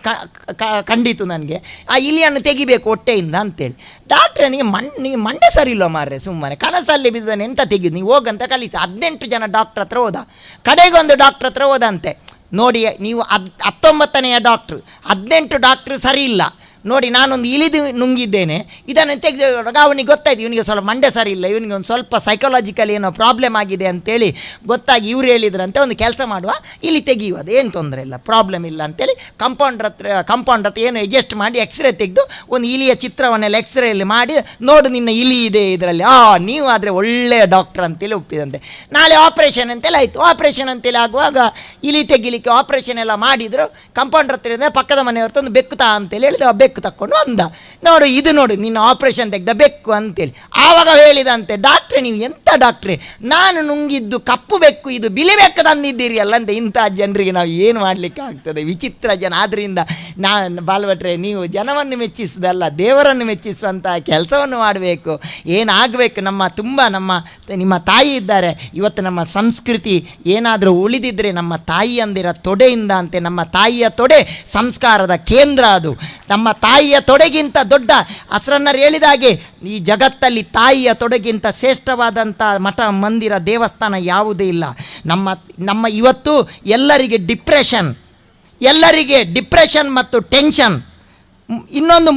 ಕಂಡಿತು ನನಗೆ. ಆ ಇಲಿಯನ್ನು ತೆಗಿಬೇಕು ಹೊಟ್ಟೆಯಿಂದ ಅಂತೇಳಿ. ಡಾಕ್ಟ್ರ್ ನನಗೆ ಮಣ್ ನಿಮಗೆ ಮಂಡೆ ಸರಿ ಇಲ್ಲ ಮಾರ್ರೆ ಸುಮ್ಮನೆ. ಕನಸಲ್ಲಿ ಬಿದ್ದಾನೆ ಎಂತ ತೆಗೆದು? ನೀವು ಹೋಗಂತ ಕಲಿಸಿ. ಹದಿನೆಂಟು ಜನ ಡಾಕ್ಟ್ರ್ ಹತ್ರ ಹೋದ. ಕಡೆಗೊಂದು ಡಾಕ್ಟ್ರ್ ಹತ್ರ ಹೋದಂತೆ. ನೋಡಿ, ನೀವು ಹದ್ ಹತ್ತೊಂಬತ್ತನೆಯ ಡಾಕ್ಟ್ರು. ಹದಿನೆಂಟು ಡಾಕ್ಟ್ರು ಸರಿ ಇಲ್ಲ ನೋಡಿ ನಾನೊಂದು ಇಳಿದು ನುಂಗಿದ್ದೇನೆ. ಇದನ್ನು ತೆಗೆದು ಅವನಿಗೆ ಗೊತ್ತಾಯ್ತು, ಇವನಿಗೆ ಸ್ವಲ್ಪ ಮಂಡೆ ಸರಿ ಇಲ್ಲ ಇವನಿಗೆ ಒಂದು ಸ್ವಲ್ಪ ಸೈಕಾಲಜಿಕಲಿ ಏನೋ ಪ್ರಾಬ್ಲಮ್ ಆಗಿದೆ ಅಂತೇಳಿ ಗೊತ್ತಾಗಿ ಇವ್ರು ಹೇಳಿದ್ರಂತೆ ಒಂದು ಕೆಲಸ ಮಾಡುವ. ಇಲ್ಲಿ ತೆಗೆಯುವ ಏನು ತೊಂದರೆ ಇಲ್ಲ ಪ್ರಾಬ್ಲಮ್ ಇಲ್ಲ ಅಂತೇಳಿ ಕಂಪೌಂಡ್ರ ಹತ್ರ ಕಂಪೌಂಡ್ರ ಹತ್ರ ಏನು ಅಡ್ಜಸ್ಟ್ ಮಾಡಿ ಎಕ್ಸ್ರೇ ತೆಗೆದು ಒಂದು ಇಲಿಯ ಚಿತ್ರವನ್ನೆಲ್ಲ ಎಕ್ಸ್ರೇಯಲ್ಲಿ ಮಾಡಿ, ನೋಡು ನಿನ್ನ ಇಲಿ ಇದೆ ಇದರಲ್ಲಿ, ಆ, ನೀವು ಆದರೆ ಒಳ್ಳೆಯ ಡಾಕ್ಟರ್ ಅಂತೇಳಿ ಒಪ್ಪಿದಂತೆ. ನಾಳೆ ಆಪ್ರೇಷನ್ ಅಂತೇಳಿ ಆಯಿತು. ಆಪ್ರೇಷನ್ ಅಂತೇಳಿ ಆಗುವಾಗ ಇಲಿ ತೆಗಿಲಿಕ್ಕೆ ಆಪ್ರೇಷನ್ ಎಲ್ಲ ಮಾಡಿದರು. ಕಂಪೌಂಡ್ರ ಹತ್ರ ಪಕ್ಕದ ಮನೆಯವ್ರ ಒಂದು ಬೆಕ್ಕುತ್ತಾ ಅಂತೇಳಿ ಹೇಳಿದ ಆ ಬೆಕ್ಕು ತಕ್ಕೊಂಡು ಅಂದ. ನೋಡು, ಇದು ನೋಡು, ನಿನ್ನ ಆಪ್ರೇಷನ್ ತೆಗ್ದ ಬೆಕ್ಕು ಅಂತೇಳಿ. ಆವಾಗ ಹೇಳಿದಂತೆ, ಡಾಕ್ಟ್ರೆ, ನೀವು ಎಂಥ ಡಾಕ್ಟ್ರೆ? ನಾನು ನುಂಗಿದ್ದು ಕಪ್ಪು ಬೆಕ್ಕು, ಇದು ಬಿಳಿ ಬೆಕ್ಕು ತಂದಿದ್ದೀರಿ ಅಲ್ಲ ಅಂತ ಇಂಥ ಜನರಿಗೆ ನಾವು ಏನು ಮಾಡಲಿಕ್ಕೆ ಆಗ್ತದೆ? ವಿಚಿತ್ರ ಜನ. ಆದ್ದರಿಂದ ನಾನು, ಬಾಲ್ಭಟ್ರೆ, ನೀವು ಜನವನ್ನು ಮೆಚ್ಚಿಸೋದಲ್ಲ, ದೇವರನ್ನು ಮೆಚ್ಚಿಸುವಂತಹ ಕೆಲಸವನ್ನು ಮಾಡಬೇಕು. ಏನಾಗಬೇಕು? ನಮ್ಮ ತುಂಬ ನಮ್ಮ ನಿಮ್ಮ ತಾಯಿ ಇದ್ದಾರೆ. ಇವತ್ತು ನಮ್ಮ ಸಂಸ್ಕೃತಿ ಏನಾದರೂ ಉಳಿದಿದ್ದರೆ ನಮ್ಮ ತಾಯಿಯಂದಿರ ತೊಡೆಯಿಂದ ಅಂತೆ, ನಮ್ಮ ತಾಯಿಯ ತೊಡೆ ಸಂಸ್ಕಾರದ ಕೇಂದ್ರ ಅದು. ನಮ್ಮ ತಾಯಿಯ ತೊಡೆಗಿಂತ ದೊಡ್ಡ ಹಸ್ರನ್ನರು ಹೇಳಿದಾಗೆ ಈ ಜಗತ್ತಲ್ಲಿ ತಾಯಿಯ ತೊಡೆಗಿಂತ ಶ್ರೇಷ್ಠವಾದಂಥ ಮಠ, ಮಂದಿರ, ದೇವಸ್ಥಾನ ಯಾವುದೇ ಇಲ್ಲ. ನಮ್ಮ ನಮ್ಮ ಇವತ್ತು ಎಲ್ಲರಿಗೆ ಡಿಪ್ರೆಷನ್ ಎಲ್ಲರಿಗೆ ಡಿಪ್ರೆಷನ್ ಮತ್ತು ಟೆನ್ಷನ್. ಇನ್ನೊಂದು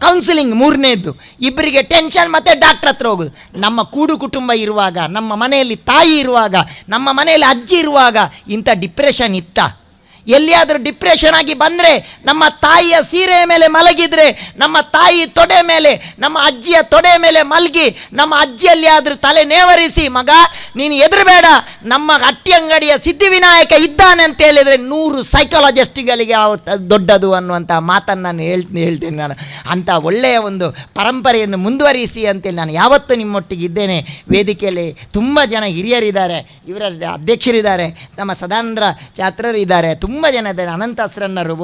ಕೌನ್ಸಿಲಿಂಗ್ ಮೂರನೇದ್ದು ಇಬ್ಬರಿಗೆ ಟೆನ್ಷನ್ ಮತ್ತು ಡಾಕ್ಟ್ರ್ ಹತ್ರ ಹೋಗೋದು. ನಮ್ಮ ಕೂಡು ಕುಟುಂಬ ಇರುವಾಗ, ನಮ್ಮ ಮನೆಯಲ್ಲಿ ತಾಯಿ ಇರುವಾಗ, ನಮ್ಮ ಮನೆಯಲ್ಲಿ ಅಜ್ಜಿ ಇರುವಾಗ ಇಂಥ ಡಿಪ್ರೆಷನ್ ಇತ್ತ. ಎಲ್ಲಿಯಾದರೂ ಡಿಪ್ರೆಷನ್ ಆಗಿ ಬಂದರೆ ನಮ್ಮ ತಾಯಿಯ ಸೀರೆಯ ಮೇಲೆ ಮಲಗಿದರೆ, ನಮ್ಮ ತಾಯಿ ತೊಡೆ ಮೇಲೆ, ನಮ್ಮ ಅಜ್ಜಿಯ ತೊಡೆ ಮೇಲೆ ಮಲಗಿ, ನಮ್ಮ ಅಜ್ಜಿಯಲ್ಲಿ ಆದರೂ ತಲೆ ನೇವರಿಸಿ, ಮಗ, ನೀನು ಎದುರುಬೇಡ, ನಮ್ಮ ಅಟ್ಟಿ ಅಂಗಡಿಯ ಸಿದ್ಧಿವಿನಾಯಕ ಇದ್ದಾನೆ ಅಂತ ಹೇಳಿದರೆ ನೂರು ಸೈಕಾಲಜಿಸ್ಟ್ಗಳಿಗೆ ದೊಡ್ಡದು ಅನ್ನುವಂಥ ಮಾತನ್ನು ನಾನು ಹೇಳ್ತೀನಿ ಹೇಳ್ತೇನೆ ನಾನು. ಅಂಥ ಒಳ್ಳೆಯ ಒಂದು ಪರಂಪರೆಯನ್ನು ಮುಂದುವರಿಸಿ ಅಂತೇಳಿ ನಾನು ಯಾವತ್ತೂ ನಿಮ್ಮೊಟ್ಟಿಗೆ ಇದ್ದೇನೆ. ವೇದಿಕೆಯಲ್ಲಿ ತುಂಬ ಜನ ಹಿರಿಯರಿದ್ದಾರೆ, ಇವರ ಅಧ್ಯಕ್ಷರಿದ್ದಾರೆ, ನಮ್ಮ ಸದಾನಂದ್ರ ಛಾತ್ರರಿದ್ದಾರೆ ಇದ್ದಾರೆ ತುಂಬ ಜನ ಇದ್ದಾರೆ ಅನಂತ ಹಸ್ರನ್ನರು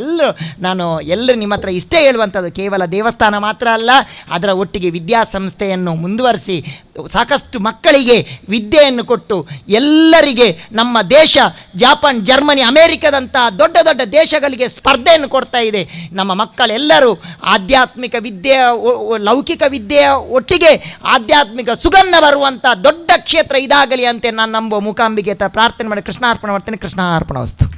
ಎಲ್ಲರೂ ನಾನು ಎಲ್ಲರೂ ನಿಮ್ಮ ಹತ್ರ ಇಷ್ಟೇ ಹೇಳುವಂಥದ್ದು. ಕೇವಲ ದೇವಸ್ಥಾನ ಮಾತ್ರ ಅಲ್ಲ, ಅದರ ಒಟ್ಟಿಗೆ ವಿದ್ಯಾಸಂಸ್ಥೆಯನ್ನು ಮುಂದುವರಿಸಿ ಸಾಕಷ್ಟು ಮಕ್ಕಳಿಗೆ ವಿದ್ಯೆಯನ್ನು ಕೊಟ್ಟು ಎಲ್ಲರಿಗೆ ನಮ್ಮ ದೇಶ, ಜಾಪಾನ್, ಜರ್ಮನಿ ಅಮೇರಿಕದಂತಹ ದೊಡ್ಡ ದೊಡ್ಡ ದೇಶಗಳಿಗೆ ಸ್ಪರ್ಧೆಯನ್ನು ಕೊಡ್ತಾ ಇದೆ. ನಮ್ಮ ಮಕ್ಕಳೆಲ್ಲರೂ ಆಧ್ಯಾತ್ಮಿಕ ವಿದ್ಯೆಯ ಲೌಕಿಕ ವಿದ್ಯೆಯ ಒಟ್ಟಿಗೆ ಆಧ್ಯಾತ್ಮಿಕ ಸುಗಂಧ ಬರುವಂಥ ದೊಡ್ಡ ಕ್ಷೇತ್ರ ಇದಾಗಲಿ ಅಂತ ನಾನು ನಂಬುವ ಮೂಕಾಂಬಿಕೆ ಪ್ರಾರ್ಥನೆ ಮಾಡಿ. ಕೃಷ್ಣಾರ್ಪಣ ಮಾಡ್ತೇನೆ. ಕೃಷ್ಣಾರ್ಪಣ ವಸ್ತು.